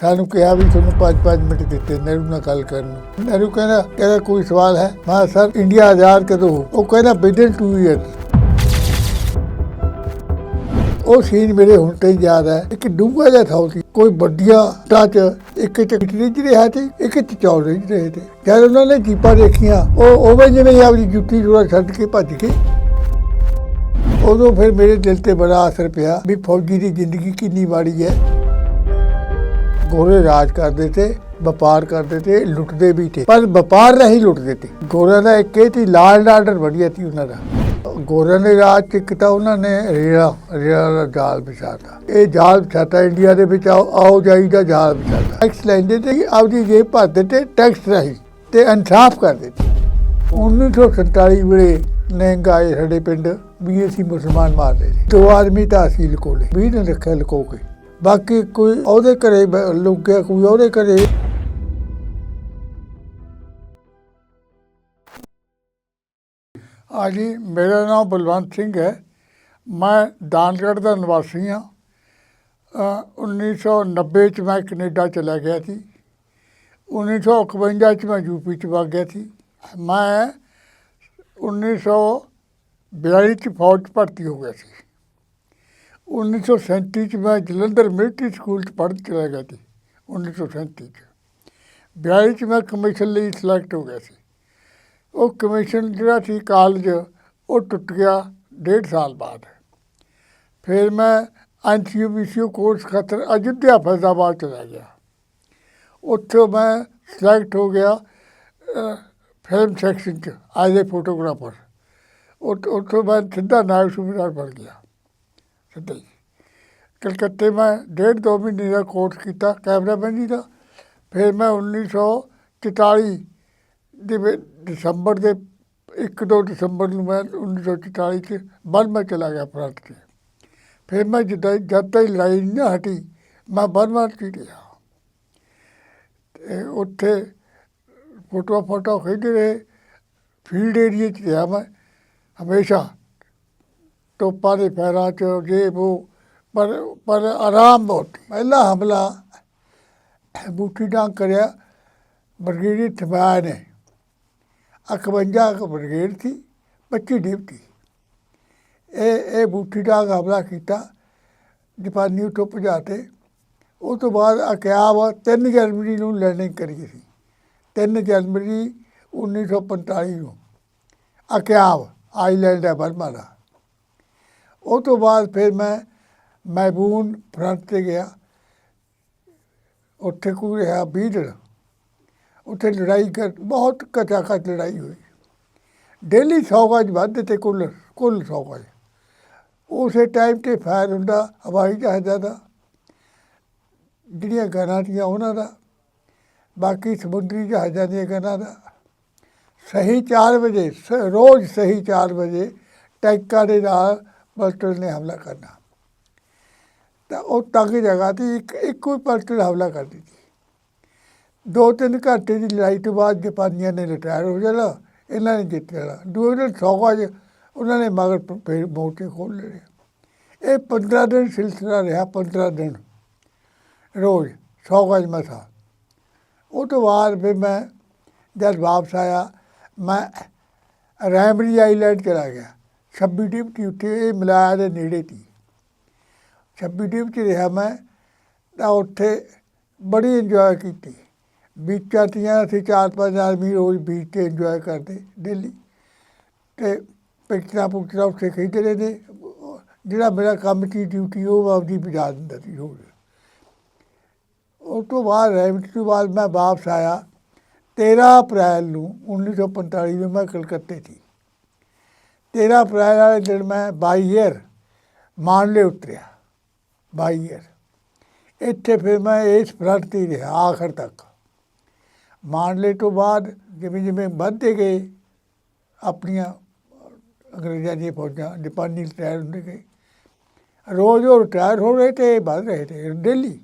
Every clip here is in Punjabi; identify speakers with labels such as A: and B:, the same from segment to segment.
A: ਸਾਨੂੰ ਕਿਹਾ ਵੀ ਤੁਹਾਨੂੰ 5-5 ਮਿੰਟ ਦਿੱਤੇ, ਨਹਿਰੂ ਨਾਲ ਗੱਲ ਕਰਨ ਨੂੰ। ਨਹਿਰੂ ਕਹਿੰਦਾ ਕਹਿੰਦਾ ਕੋਈ ਸਵਾਲ ਹੈ? ਮੈਂ ਸਰ, ਇੰਡੀਆ ਆਜ਼ਾਦ ਕਦੋਂ ਹੋ ਉਹ ਕਹਿੰਦਾ ਵਿਦਨ 2 ਇਅਰਸ ਉਹ ਸੀਨ ਮੇਰੇ ਹੁਣ ਤੇ ਯਾਦ ਹੈ। ਇੱਕ ਡੂੰਘਾ ਜਿਹਾ ਥਾਂ ਸੀ। ਕੋਈ ਵੱਡੀਆਂ ਟੱਚ ਇੱਕ ਚ ਰਿਜ ਰਿਹਾ ਸੀ, ਇੱਕ ਚ ਚੌੜ ਰਹੇ ਤੇ ਜਦ ਉਹਨਾਂ ਨੇ ਜੀਪਾਂ ਦੇਖੀਆਂ, ਉਹ ਉਵੇਂ ਜਿਵੇਂ ਆਪਣੀ ਜੁੱਤੀ ਜੋੜਾ ਛੱਡ ਕੇ ਭੱਜ ਗਏ। ਉਦੋਂ ਫਿਰ ਮੇਰੇ ਦਿਲ ਤੇ ਬੜਾ ਅਸਰ ਪਿਆ ਵੀ ਫੌਜੀ ਦੀ ਜ਼ਿੰਦਗੀ ਕਿੰਨੀ ਮਾੜੀ ਹੈ। ਗੋਰੇ ਰਾਜ ਕਰਦੇ ਤੇ ਵਪਾਰ ਕਰਦੇ ਤੇ ਲੁੱਟਦੇ ਵੀ ਤੇ। ਪਰ ਵਪਾਰ ਨਹੀਂ ਲੁੱਟਦੇ ਤੇ ਗੋਰਿਆਂ ਦਾ ਇੱਕ ਇਹ ਸੀ, ਲਾਲ ਆਰਡਰ ਵਧੀਆ ਸੀ ਉਹਨਾਂ ਦਾ। ਗੋਰਿਆਂ ਦੇ ਰਾਜ ਚ ਇੱਕ ਤਾਂ ਉਹਨਾਂ ਨੇ ਰੇੜਾ ਰੇੜਾ ਦਾ ਜਾਲ ਵਿਛਾਤਾ। ਇਹ ਜਾਲ ਵਿਛਾਤਾ ਇੰਡੀਆ ਦੇ ਵਿੱਚ, ਆਓ ਆਓ ਜਾਈ ਦਾ ਜਾਲ ਵਿਛਾਤਾ। ਟੈਕਸ ਲੈਂਦੇ ਤੇ ਆਪਦੀ ਜੇਬ ਭਰਦੇ ਤੇ ਟੈਕਸ ਰਹੀ ਤੇ ਇਨਸਾਫ ਕਰਦੇ ਤੇ 1947 ਵੇਲੇ ਨਹਿੰਗ ਆਏ ਸਾਡੇ ਪਿੰਡ, ਵੀ ਅਸੀਂ ਮੁਸਲਮਾਨ ਮਾਰਦੇ ਲਏ ਸੀ। ਦੋ ਆਦਮੀ ਤਾਂ ਅਸੀਂ ਲਕੋਲੇ ਵੀ ਨੇ ਰੱਖਿਆ ਲਕੋ ਕੇ। ਬਾਕੀ ਕੋਈ ਉਹਦੇ ਘਰੇ ਬ- ਲੁਕ ਕੋਈ ਉਹਦੇ ਘਰੇ। ਹਾਂਜੀ ਮੇਰਾ ਨਾਮ ਬਲਵੰਤ ਸਿੰਘ ਹੈ। ਮੈਂ ਦਾਨਗੜ੍ਹ ਦਾ ਨਿਵਾਸੀ ਹਾਂ। ਅ, 1990 ਚ ਮੈਂ ਕੈਨੇਡਾ ਚਲਾ ਗਿਆ ਸੀ। 1951 ਚ ਮੈਂ ਯੂਪੀ ਚ ਵਗ ਗਿਆ ਸੀ। ਮੈਂ 1942 ਚ ਫੌਜ 'ਚ ਭਰਤੀ ਹੋ ਗਿਆ ਸੀ। 1937 ਚ ਮੈਂ ਜਲੰਧਰ ਮਿਲਟਰੀ ਸਕੂਲ ਚ ਪੜ੍ਹਨ ਚਲਾ ਗਿਆ ਸੀ 1937 ਚ 42 ਚ ਮੈਂ ਕਮਿਸ਼ਨ ਲਈ ਸਿਲੈਕਟ ਹੋ ਗਿਆ ਸੀ ਉਹ ਕਮਿਸ਼ਨ ਜਿਹੜਾ ਸੀ ਕਾਲਜ ਉਹ ਟੁੱਟ ਗਿਆ ਡੇਢ ਸਾਲ ਬਾਅਦ ਫਿਰ ਮੈਂ ਐਨਸੀਯੂਬੀਸੀਯੂ ਕੋਰਸ ਖਾਤਰ ਅਯੁੱਧਿਆ ਫੈਜ਼ਾਬਾਦ ਚਲਾ ਗਿਆ ਉੱਥੇ ਮੈਂ ਸਿਲੈਕਟ ਹੋ ਗਿਆ ਫਿਲਮ ਸੈਕਸ਼ਨ ਚ ਐਜ਼ ਏ ਫੋਟੋਗ੍ਰਾਫਰ ਉੱਥੋਂ ਮੈਂ ਸਿੱਧਾ ਨਾਇਬ ਸੂਬੇਦਾਰ ਬਣ ਗਿਆ ਸਿੱਧਾ ਹੀ ਕਲਕੱਤੇ ਮੈਂ ਡੇਢ ਦੋ ਮਹੀਨੇ ਦਾ ਕੋਰਸ ਕੀਤਾ, ਕੈਮਰਾਮੈਨ ਜੀ ਦਾ। ਫਿਰ ਮੈਂ 1944 ਦੇ ਵਿੱਚ ਦਸੰਬਰ ਦੇ 1-2 ਦਸੰਬਰ ਨੂੰ ਮੈਂ 1944 ਚ ਬਰਮਾ ਚਲਾ ਗਿਆ ਫਰੰਟ ਤੇ ਫਿਰ ਮੈਂ ਜਿੱਦਾਂ ਜਦ ਤੱਕ ਲੜਾਈ ਨਾ ਹਟੀ, ਮੈਂ ਬਰਮਾ ਚ ਹੀ ਰਿਹਾ ਤੇ ਉੱਥੇ ਫੋਟੋ ਫੋਟੋ ਖਿੱਚਦੇ ਰਹੇ। ਫੀਲਡ ਏਰੀਏ ਚ ਗਿਆ ਮੈਂ ਹਮੇਸ਼ਾ। ਟੋਪਾਂ ਦੇ ਪੈਰਾਂ ਚ ਜੇ ਉਹ ਪਰ ਪਰ ਆਰਾਮ ਬਹੁਤ। ਪਹਿਲਾ ਹਮਲਾ ਬੂਟੀ ਡਾਂਗ ਕਰਿਆ ਬਰਗੇਡੀ ਥਬਾਇਆ ਨੇ। 51 ਕੁ ਬਰਗੇਡ ਸੀ 25 ਡਿਪਟੀ। ਇਹ ਇਹ ਬੂਟੀ ਡਾਂਗ ਹਮਲਾ ਕੀਤਾ, ਜਾਪਾਨੀ ਉੱਤੋਂ ਭਜਾਤੇ ਉਹ ਤੋਂ ਬਾਅਦ ਅਕਿਆਬ 3 ਜਨਵਰੀ ਨੂੰ ਲੈਂਡਿੰਗ ਕਰੀ ਸੀ। 3 ਜਨਵਰੀ 1945 ਨੂੰ। ਅਕਿਆਬ ਆਈਲੈਂਡ ਹੈ ਬਰਮਾ ਦਾ। ਉਹ ਤੋਂ ਬਾਅਦ ਫਿਰ ਮੈਂ ਮੈਬੂਨ ਫਰੰਟ ਤੇ ਗਿਆ। ਉੱਥੇ ਕੋਈ ਰਿਹਾ 20 ਉੱਥੇ ਲੜਾਈ ਕਰ, ਬਹੁਤ ਕਚਾਕਚ ਲੜਾਈ ਹੋਈ। ਡੇਲੀ 100 ਗਜ ਵੱਧ ਤੇ ਕੁੱਲ ਕੁੱਲ 100 ਗਜ। ਉਸੇ ਟਾਈਮ ਤੇ ਫਾਇਰ ਹੁੰਦਾ, ਹਵਾਈ ਜਹਾਜ਼ਾਂ ਦਾ, ਜਿਹੜੀਆਂ ਗਨਾਂ ਦੀਆਂ ਉਹਨਾਂ ਦਾ। ਬਾਕੀ ਸਮੁੰਦਰੀ ਜਹਾਜ਼ਾਂ ਦੀਆਂ ਗਨਾਂ ਦਾ। ਸਹੀ 4 ਵਜੇ, ਸ- ਰੋਜ਼ ਸਹੀ 4 ਵਜੇ ਟੈਂਕਾਂ ਦੇ ਨਾਲ ਪਲਟਨ ਨੇ ਹਮਲਾ ਕਰਨਾ। ਤਾਂ ਉਹ ਤੰਗ ਜਗ੍ਹਾ ਤੇ ਇੱਕ, ਇੱਕੋ ਹੀ ਪਲਟਨ ਹਮਲਾ ਕਰ ਦਿੱਤੀ। ਦੋ ਤਿੰਨ ਘੰਟੇ ਦੀ ਲੜਾਈ ਤੋਂ ਬਾਅਦ ਜਪਾਨੀਆਂ ਨੇ ਰਿਟਾਇਰ ਹੋ ਜਾਣਾ, ਇਹਨਾਂ ਨੇ ਜਿੱਤ ਜਾਣਾ। ਦੂਜੇ ਦਿਨ ਸੌਗਾ ਜ ਉਹਨਾਂ ਨੇ ਮਗਰ ਪ- ਫਿਰ ਮੋਟੇ ਖੋਲ ਲਏ। ਇਹ 15 ਦਿਨ ਸਿਲਸਿਲਾ ਰਿਹਾ 15 ਦਿਨ। ਰੋਜ਼ ਸੌ ਗਜ ਮਸਾ। ਉਹ ਤੋਂ ਬਾਅਦ ਫਿਰ ਮੈਂ ਜਦ ਵਾਪਸ ਆਇਆ, ਮੈਂ ਰੈਮਰੀ ਆਈਲੈਂਡ ਚਲਾ ਗਿਆ। 26 ਡਿਪਟੀ ਉੱਥੇ ਇਹ ਮਲਾਇਆ ਦੇ ਨੇੜੇ ਸੀ 26 'ਚ ਰਿਹਾ ਮੈਂ, ਤਾਂ ਉੱਥੇ ਬੜੀ ਇੰਜੋਏ ਕੀਤੀ। ਬੀਚਾਂ ਤੀਆਂ ਅਸੀਂ ਚਾਰ ਪੰਜ ਆਦਮੀ ਰੋਜ਼ ਬੀਚ ਤੇ ਇੰਜੋਏ ਕਰਦੇ ਡੇਲੀ ਤੇ ਪਿਕਚਰਾਂ ਪੁਕਚਰਾਂ ਉੱਥੇ ਖਿੱਚਦੇ ਰਹੇ ਨੇ ਜਿਹੜਾ ਮੇਰਾ ਕੰਮ ਸੀ ਡਿਊਟੀ ਉਹ ਆਪਦੀ ਬਜਾ ਦਿੰਦਾ ਸੀ ਹੋਰ ਉਸ ਤੋਂ ਬਾਅਦ ਰੈਮਟ ਤੋਂ ਬਾਅਦ ਮੈਂ ਵਾਪਸ ਆਇਆ 13 ਅਪ੍ਰੈਲ ਨੂੰ 1945 ਨੂੰ ਮੈਂ ਕਲਕੱਤੇ ਸੀ 13 ਅਪ੍ਰੈਲ ਵਾਲੇ ਦਿਨ ਮੈਂ ਬਾਈ ਈਅਰ ਮਾਨਲੇ ਉਤਰਿਆ, ਬਾਈ ਈਅਰ ਇੱਥੇ ਫਿਰ ਮੈਂ ਇਸ ਫਰੰਟ ਤੇ ਹੀ ਰਿਹਾ ਆਖਰ ਤੱਕ। ਮਾਨਲੇ ਤੋਂ ਬਾਅਦ ਜਿਵੇਂ ਜਿਵੇਂ ਵੱਧਦੇ ਗਏ, ਆਪਣੀਆਂ ਅੰਗਰੇਜ਼ਾਂ ਦੀਆਂ ਫੌਜਾਂ, ਜਪਾਨੀ ਰਿਟਾਇਰ ਹੁੰਦੇ ਗਏ। ਰੋਜ਼ ਉਹ ਰਿਟਾਇਰ ਹੋ ਰਹੇ ਤੇ ਵੱਧ ਰਹੇ ਤੇ ਦਿੱਲੀ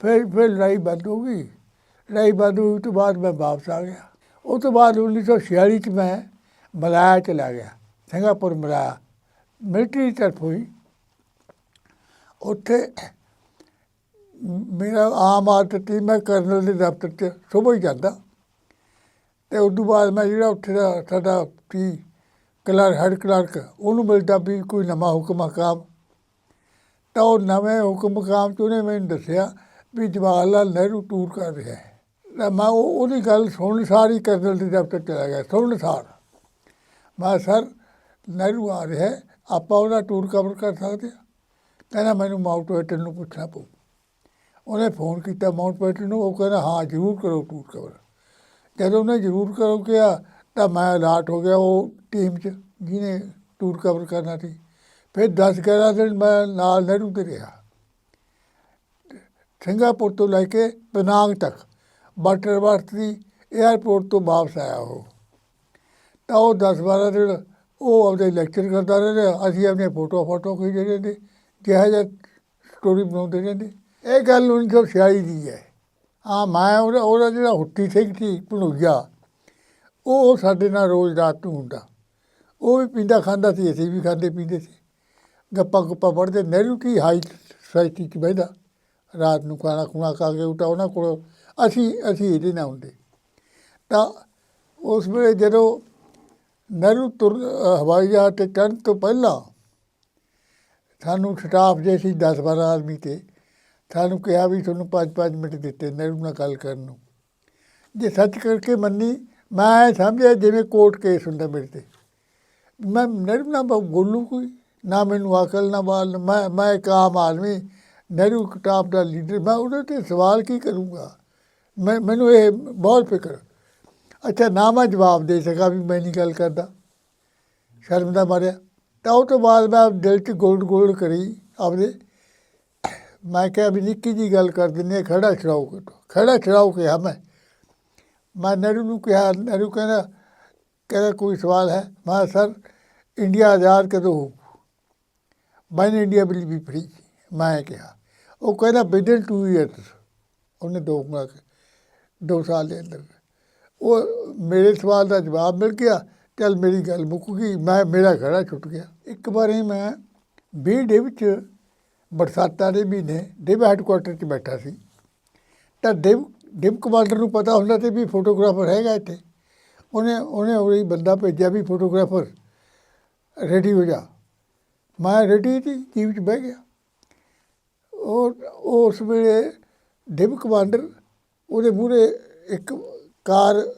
A: ਫਿਰ ਫਿਰ ਲੜਾਈ ਬੰਦ ਹੋ ਗਈ। ਲੜਾਈ ਬੰਦ ਹੋਈ ਤੋਂ ਬਾਅਦ ਮੈਂ ਵਾਪਸ ਆ ਗਿਆ। ਉਹ ਤੋਂ ਬਾਅਦ 1946 ਚ ਮੈਂ ਮਲਾਇਆ ਚਲਾ ਗਿਆ। ਸਿੰਗਾਪੁਰ ਮਲਾਇਆ ਮਿਲਟਰੀ ਤਰਫ ਹੋਈ ਉੱਥੇ ਮੇਰਾ ਆਮ ਆਦਤ ਸੀ ਮੈਂ ਕਰਨਲ ਦੇ ਦਫ਼ਤਰ 'ਚ, ਸੁਬਹ ਹੀ ਜਾਂਦਾ। ਤੇ ਉਸ ਤੋਂ ਬਾਅਦ ਮੈਂ ਜਿਹੜਾ ਉੱਥੇ ਦਾ ਸਾਡਾ ਸੀ ਕਲਰ ਹੈਡ ਕਲਰਕ ਉਹਨੂੰ ਮਿਲਦਾ ਵੀ ਕੋਈ ਨਵਾਂ ਹੁਕਮ ਹਕਾਮ ਤਾਂ ਉਹ ਨਵੇਂ ਹੁਕਮ ਹਕਾਮ 'ਚ ਉਹਨੇ ਮੈਨੂੰ ਦੱਸਿਆ ਵੀ ਜਵਾਹਰ ਲਾਲ ਨਹਿਰੂ ਟੂਰ ਕਰ ਰਿਹਾ ਹੈ। ਤਾਂ ਮੈਂ ਉਹ ਉਹਦੀ ਗੱਲ ਸੁਣਨ ਸਾਰ ਹੀ ਕਰਨਲ ਦੇ ਦਫ਼ਤਰ ਚਲਾ ਗਿਆ ਸੁਣਨ ਸਾਰ ਮੈਂ ਸਰ, ਨਹਿਰੂ ਆ ਰਿਹਾ ਆਪਾਂ ਉਹਦਾ ਟੂਰ ਕਵਰ ਕਰ ਸਕਦੇ ਹਾਂ? ਕਹਿੰਦਾ, ਮੈਨੂੰ ਮਾਊਂਟ ਬੈਟਨ ਨੂੰ ਪੁੱਛਣਾ ਪਊ। ਉਹਨੇ ਫੋਨ ਕੀਤਾ ਮਾਊਂਟ ਬੈਟਨ ਨੂੰ, ਉਹ ਕਹਿੰਦਾ, ਹਾਂ, ਜ਼ਰੂਰ ਕਰੋ ਟੂਰ ਕਵਰ ਜਦੋਂ ਉਹਨੇ ਜ਼ਰੂਰ ਕਰੋ ਕਿਹਾ, ਤਾਂ ਮੈਂ ਅਲਾਟ ਹੋ ਗਿਆ ਉਹ ਟੀਮ 'ਚ, ਜਿਹਨੇ ਟੂਰ ਕਵਰ ਕਰਨਾ ਸੀ। ਫਿਰ 10 11 ਦਿਨ ਮੈਂ ਨਾਲ ਨਹਿਰੂ ਤੇ ਰਿਹਾ। ਸਿੰਗਾਪੁਰ ਤੋਂ ਲੈ ਕੇ ਪਨਾਂਗ ਤੱਕ ਬਟਰਵਰਥ ਦੀ 에ਅਰਪੋਰਟ ਤੋਂ ਵਾਪਸ ਆਇਆ ਉਹ। ਤਾਂ ਉਹ 10 12 ਦਿਨ ਉਹ ਆਪਦੇ ਲੈਕਚਰ ਕਰਦਾ ਰਹਿੰਦਾ, ਅਸੀਂ ਆਪਣੀਆਂ ਫੋਟੋ ਫੋਟੋ ਖਿੱਚਦੇ ਰਹਿੰਦੇ, ਜਿਹੋ ਜਿਹਾ ਸਟੋਰੀ ਬਣਾਉਂਦੇ ਰਹਿੰਦੇ। ਇਹ ਗੱਲ 1946 ਦੀ ਹੈ। ਹਾਂ, ਮੈਂ ਉਹਦਾ ਉਹਦਾ ਜਿਹੜਾ ਹੁੱਟੀ ਸਿੰਘ ਸੀ, ਭਣੋਈਆ, ਉਹ ਸਾਡੇ ਨਾਲ ਰੋਜ਼ ਰਾਤ ਨੂੰ ਹੁੰਦਾ। ਉਹ ਵੀ ਪੀਂਦਾ ਖਾਂਦਾ ਸੀ, ਅਸੀਂ ਵੀ ਖਾਂਦੇ ਪੀਂਦੇ ਸੀ। ਗੱਪਾਂ ਗੁੱਪਾਂ ਪੜ੍ਹਦੇ ਨਹਿਰੂ ਕੀ ਹਾਈ ਸੋਸਾਇਟੀ 'ਚ ਬਹਿੰਦਾ? ਰਾਤ ਨੂੰ ਖਾਣਾ ਖੁਣਾ ਖਾ ਕੇ ਉਟਾ ਉਹਨਾਂ ਕੋਲ। ਅਸੀਂ ਅਸੀਂ ਇਹਦੇ ਨਾਲ ਹੁੰਦੇ। ਤਾਂ ਉਸ ਵੇਲੇ ਜਦੋਂ ਨਹਿਰੂ ਤੁਰ ਹਵਾਈ ਜਹਾਜ਼ ਤੇ ਚੜ੍ਹਨ ਤੋਂ ਪਹਿਲਾਂ ਸਾਨੂੰ ਸਟਾਫ ਜੇ ਸੀ 10 12 ਆਦਮੀ ਤੇ, ਸਾਨੂੰ ਕਿਹਾ ਵੀ ਤੁਹਾਨੂੰ 5-5 ਮਿੰਟ ਦਿੱਤੇ ਨਹਿਰੂ ਨਾਲ ਗੱਲ ਕਰਨ ਨੂੰ। ਜੇ ਸੱਚ ਕਰਕੇ ਮੰਨੀ, ਮੈਂ ਇਹ ਸਮਝਿਆ ਜਿਵੇਂ ਕੋਰਟ ਕੇਸ ਹੁੰਦਾ ਮੇਰੇ ਤੇ। ਮੈਂ ਨਹਿਰੂ ਨਾਲ ਬ- ਕੋਈ, ਨਾ ਮੈਨੂੰ ਅਕਲ, ਨਾ ਬਾਲ ਮੈਂ ਮੈਂ ਇੱਕ ਆਮ ਆਦਮੀ ਨਹਿਰੂ ਕਿਤਾਬ ਦਾ ਲੀਡਰ ਮੈਂ ਉਹਦੇ ਤੇ ਸਵਾਲ ਕੀ ਕਰੂੰਗਾ? ਮੈਂ, ਮੈਨੂੰ ਇਹ ਬਹੁਤ ਫਿਕਰ। ਅੱਛਾ ਨਾ ਮੈਂ ਜਵਾਬ ਦੇ ਸਕਾਂ ਵੀ ਮੈਂ ਨਹੀਂ ਗੱਲ ਕਰਦਾ। ਸ਼ਰਮ ਦਾ ਮਾਰਿਆ। ਤਾਂ ਉਹ ਤੋਂ ਬਾਅਦ ਮੈਂ ਦਿਲ 'ਚ ਗੋਲਡ ਗੋਲਡ ਕਰੀ ਆਪਦੇ। ਮੈਂ ਕਿਹਾ ਵੀ ਨਿੱਕੀ ਜੀ ਗੱਲ ਕਰ ਦਿੰਦੇ ਹਾਂ, ਖੜਾ ਛੜਾਓ ਖੜਾ ਛੜਾਓ ਕਿਹਾ ਮੈਂ। ਮੈਂ ਨਹਿਰੂ ਨੂੰ ਕਿਹਾ ਨਹਿਰੂ ਕਹਿੰਦਾ ਕਹਿੰਦਾ ਕੋਈ ਸਵਾਲ ਹੈ? ਮੈਂ ਸਰ ਇੰਡੀਆ ਆਜ਼ਾਦ ਕਦੋਂ ਹੋ ਮੈਂ ਇੰਡੀਆ ਵਿਲ ਬੀ ਫ੍ਰੀ ਮੈਂ ਕਿਹਾ। ਉਹ ਕਹਿੰਦਾ ਵਿਦਨ 2 ਇਅਰਸ ਉਹਨੇ ਦੋ ਮਾ ਦੋ ਸਾਲ ਦੇ ਅੰਦਰ। ਉਹ ਮੇਰੇ ਸਵਾਲ ਦਾ ਜਵਾਬ ਮਿਲ ਗਿਆ, ਚੱਲ ਮੇਰੀ ਗੱਲ ਮੁੱਕ ਗਈ, ਮੈਂ, ਮੇਰਾ ਖੜਾ ਛੁੱਟ ਗਿਆ। ਇੱਕ ਵਾਰੀ ਮੈਂ ਵੀਹ ਡੇ ਵਿੱਚ ਬਰਸਾਤਾਂ ਦੇ ਮਹੀਨੇ ਡਿਵ ਹੈਡਕੁਆਟਰ 'ਚ ਬੈਠਾ ਸੀ। ਤਾਂ ਡਿਵ ਡਿਵ ਕਮਾਂਡਰ ਨੂੰ ਪਤਾ ਹੁੰਦਾ ਤੇ ਵੀ ਫੋਟੋਗ੍ਰਾਫਰ ਹੈਗਾ ਇੱਥੇ। ਉਹਨੇ ਉਹਨੇ ਉਹੀ ਬੰਦਾ ਭੇਜਿਆ ਵੀ ਫੋਟੋਗ੍ਰਾਫਰ ਰੈਡੀ ਹੋ ਜਾ। ਮੈਂ ਰੈਡੀ ਸੀ ਜੀਪ 'ਚ ਬਹਿ ਗਿਆ। ਉਹ ਉਹ ਉਸ ਵੇਲੇ ਡਿਵ ਕਮਾਂਡਰ ਉਹਦੇ ਮੂਹਰੇ ਇੱਕ ਕਾਰ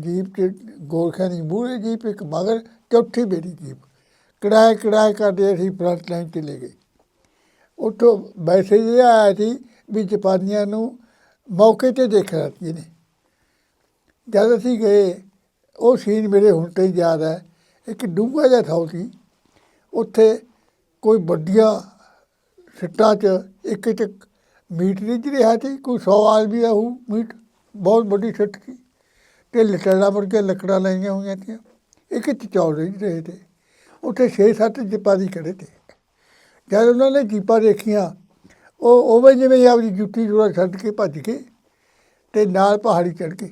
A: ਜੀਪ ਚ ਗੋਰਖਿਆਂ ਦੀ ਮੂਹਰੇ ਜੀਪ, ਇੱਕ ਮਗਰ ਚੌਥੀ ਮੇਰੀ ਜੀਪ। ਕਿਰਾਏ ਕਿਰਾਏ ਕਰਦੇ ਅਸੀਂ ਫਰੰਟ ਲਾਈਨ ਤੇ ਲੈ ਗਏ। ਉੱਥੋਂ ਮੈਸੇਜ ਇਹ ਆਇਆ ਸੀ ਵੀ ਜਪਾਨੀਆਂ ਨੂੰ ਮੌਕੇ ਤੇ ਦੇਖਣਾ ਸੀ ਨੇ। ਜਦ ਅਸੀਂ ਗਏ, ਉਹ ਸੀਨ ਮੇਰੇ ਹੁਣ ਤੇ ਯਾਦ ਹੈ। ਇੱਕ ਡੂੰਘਾ ਜਿਹਾ ਥਾਂ ਸੀ। ਉੱਥੇ ਕੋਈ ਵੱਡੀਆਂ ਸਿੱਟਾਂ 'ਚ ਇੱਕ ਇੱਕ ਮੀਟ ਰਿੱਝ ਰਿਹਾ ਸੀ, ਕੋਈ 100 ਆਦਮੀ ਦਾ ਹੋਊ ਮੀਟ। ਬਹੁਤ ਵੱਡੀ ਸਿੱਟ ਸੀ ਤੇ ਲਟੜਾ ਮੁੜ ਕੇ ਲੱਕੜਾਂ ਲਾਈਆਂ ਹੋਈਆਂ ਸੀ ਇੱਕ ਚੌਲ ਰਹੀ ਰਹੇ ਤੇ ਉੱਥੇ 6-7 ਜਿਪਾ ਦੀ ਖੜੇ ਤੇ। ਜਦ ਉਹਨਾਂ ਨੇ ਜੀਪਾਂ ਦੇਖੀਆਂ, ਉਹ ਉਵੇਂ ਜਿਵੇਂ ਆਪਣੀ ਜੁੱਤੀ ਜੋੜਾ ਛੱਡ ਕੇ ਭੱਜ ਗਏ ਤੇ ਨਾਲ ਪਹਾੜੀ ਚੜ੍ਹ ਗਏ।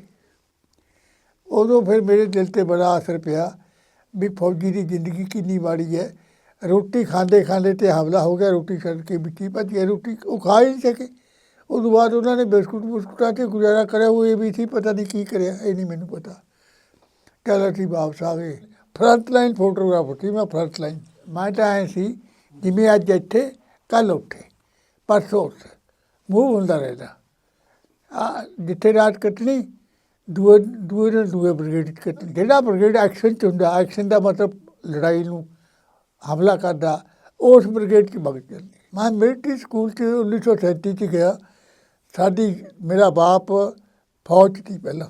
A: ਉਦੋਂ ਫਿਰ ਮੇਰੇ ਦਿਲ ਤੇ ਬੜਾ ਅਸਰ ਪਿਆ ਵੀ ਫੌਜੀ ਦੀ ਜ਼ਿੰਦਗੀ ਕਿੰਨੀ ਮਾੜੀ ਹੈ। ਰੋਟੀ ਖਾਂਦੇ ਖਾਂਦੇ ਤੇ ਹਮਲਾ ਹੋ ਗਿਆ, ਰੋਟੀ ਛੱਡ ਕੇ ਵਿੱਚੀ ਭੱਜ ਗਏ, ਰੋਟੀ ਉਹ ਖਾ ਹੀ ਨਹੀਂ ਸਕੇ। ਉਸ ਤੋਂ ਬਾਅਦ ਉਹਨਾਂ ਨੇ ਬਿਸਕੁਟ ਬੁਸਕੁਟਾਂ ਤੇ ਗੁਜ਼ਾਰਾ ਕਰਿਆ, ਉਹ ਇਹ ਵੀ ਸੀ, ਪਤਾ ਨਹੀਂ ਕੀ ਕਰਿਆ, ਇਹ ਨਹੀਂ ਮੈਨੂੰ ਪਤਾ। ਚੱਲ ਅਸੀਂ ਵਾਪਸ ਆ ਗਏ। ਫਰੰਟ ਲਾਈਨ ਫੋਟੋਗ੍ਰਾਫਰ ਸੀ ਮੈਂ ਫਰੰਟ ਲਾਈਨ ਮੈਂ ਤਾਂ ਐਂ ਸੀ, ਜਿਵੇਂ ਅੱਜ ਇੱਥੇ ਕੱਲ ਉੱਥੇ, ਪਰਸੋਂ ਉੱਥੇ। ਮੂਵ ਹੁੰਦਾ ਰਹਿੰਦਾ। ਆ, ਜਿੱਥੇ ਰਾਤ ਕੱਟਣੀ, ਦੂਏ ਦੂਏ ਨਾਲ ਦੂਏ ਬ੍ਰਿਗੇਡ 'ਚ ਕੱਟਣੀ। ਜਿਹੜਾ ਬ੍ਰਿਗੇਡ ਐਕਸ਼ਨ 'ਚ ਹੁੰਦਾ ਐਕਸ਼ਨ ਦਾ ਮਤਲਬ ਲੜਾਈ ਨੂੰ ਹਮਲਾ ਕਰਦਾ, ਉਸ ਬ੍ਰਿਗੇਡ 'ਚ ਵਗ ਜਾਂਦੀ ਮੈਂ ਮਿਲਟਰੀ ਸਕੂਲ 'ਚ 1937 'ਚ ਗਿਆ। ਸਾਡੀ, ਮੇਰਾ ਬਾਪ ਫੌਜ 'ਚ ਸੀ ਪਹਿਲਾਂ,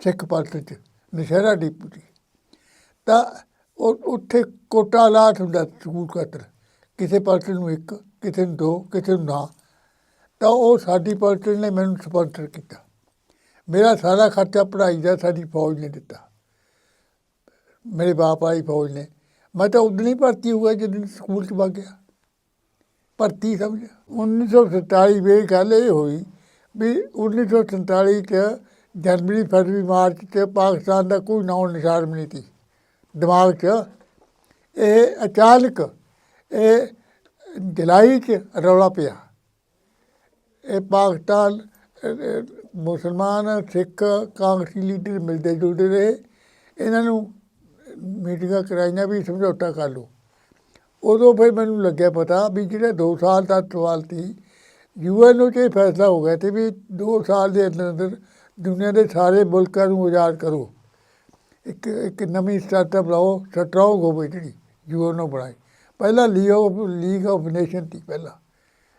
A: ਸਿੱਖ ਪੰਥ 'ਚ, ਨਸ਼ਹਿਰਾ ਡਿਪੂ 'ਚ। ਤਾਂ ਉਹ ਉੱਥੇ ਕੋਟਾ ਲਾਟ ਹੁੰਦਾ ਸਕੂਲ ਖਾਤਰ ਕਿਸੇ ਪਾਰਟੀ ਨੂੰ ਇੱਕ, ਕਿਸੇ ਨੂੰ ਦੋ, ਕਿਸੇ ਨੂੰ ਨਾ। ਤਾਂ ਉਹ ਸਾਡੀ ਪਾਰਟੀ ਨੇ ਮੈਨੂੰ ਸਪਾਂਸਰ ਕੀਤਾ। ਮੇਰਾ ਸਾਰਾ ਖਰਚਾ ਪੜ੍ਹਾਈ ਦਾ ਸਾਡੀ ਫੌਜ ਨੇ ਦਿੱਤਾ। ਮੇਰੇ ਬਾਪ ਆਈ ਫੌਜ ਨੇ। ਮੈਂ ਤਾਂ ਉਦੋਂ ਹੀ ਭਰਤੀ ਹੋਇਆ ਜਦੋਂ ਸਕੂਲ ਚ ਵਗ ਗਿਆ। ਭਰਤੀ ਸਮਝ। 1947 ਵੇ ਗੱਲ ਇਹ ਹੋਈ ਵੀ 1947 ਚ ਜਨਵਰੀ ਫਰਵਰੀ, ਮਾਰਚ ਚ ਪਾਕਿਸਤਾਨ ਦਾ ਕੋਈ ਨਾਮ ਨਿਸ਼ਾਨ ਵੀ ਨਹੀਂ ਸੀ। ਦਿਮਾਗ 'ਚ ਇਹ ਅਚਾਨਕ ਇਹ ਜੁਲਾਈ 'ਚ ਰੌਲਾ ਪਿਆ। ਇਹ ਪਾਕਿਸਤਾਨ, ਮੁਸਲਮਾਨ, ਸਿੱਖ, ਕਾਂਗਰਸੀ ਲੀਡਰ ਮਿਲਦੇ ਜੁਲਦੇ ਰਹੇ। ਇਹਨਾਂ ਨੂੰ ਮੀਟਿੰਗਾਂ ਕਰਾਈਆਂ ਵੀ ਸਮਝੌਤਾ ਕਰ ਲਓ। ਉਦੋਂ ਫਿਰ ਮੈਨੂੰ ਲੱਗਿਆ ਪਤਾ ਵੀ ਜਿਹੜਾ 2 ਸਾਲ ਦਾ ਸਵਾਲ ਸੀ ਯੂਐਨ ਨੂੰ 'ਚ ਇਹ ਫੈਸਲਾ ਹੋ ਗਿਆ ਤੇ ਵੀ 2 ਸਾਲ ਦੇ ਅੰਦਰ ਅੰਦਰ ਦੁਨੀਆ ਦੇ ਸਾਰੇ ਮੁਲਕਾਂ ਨੂੰ ਆਜ਼ਾਦ ਕਰੋ। ਇੱਕ ਇੱਕ ਨਵੀਂ ਸਟਾਰਟਅਪ ਲਾਓ ਸਟਰੋਂਗ ਹੋਵੇ ਜਿਹੜੀ ਯੂਐਨ ਨੂੰ ਬਣਾਈ ਪਹਿਲਾਂ league of league of nation ਸੀ ਪਹਿਲਾਂ।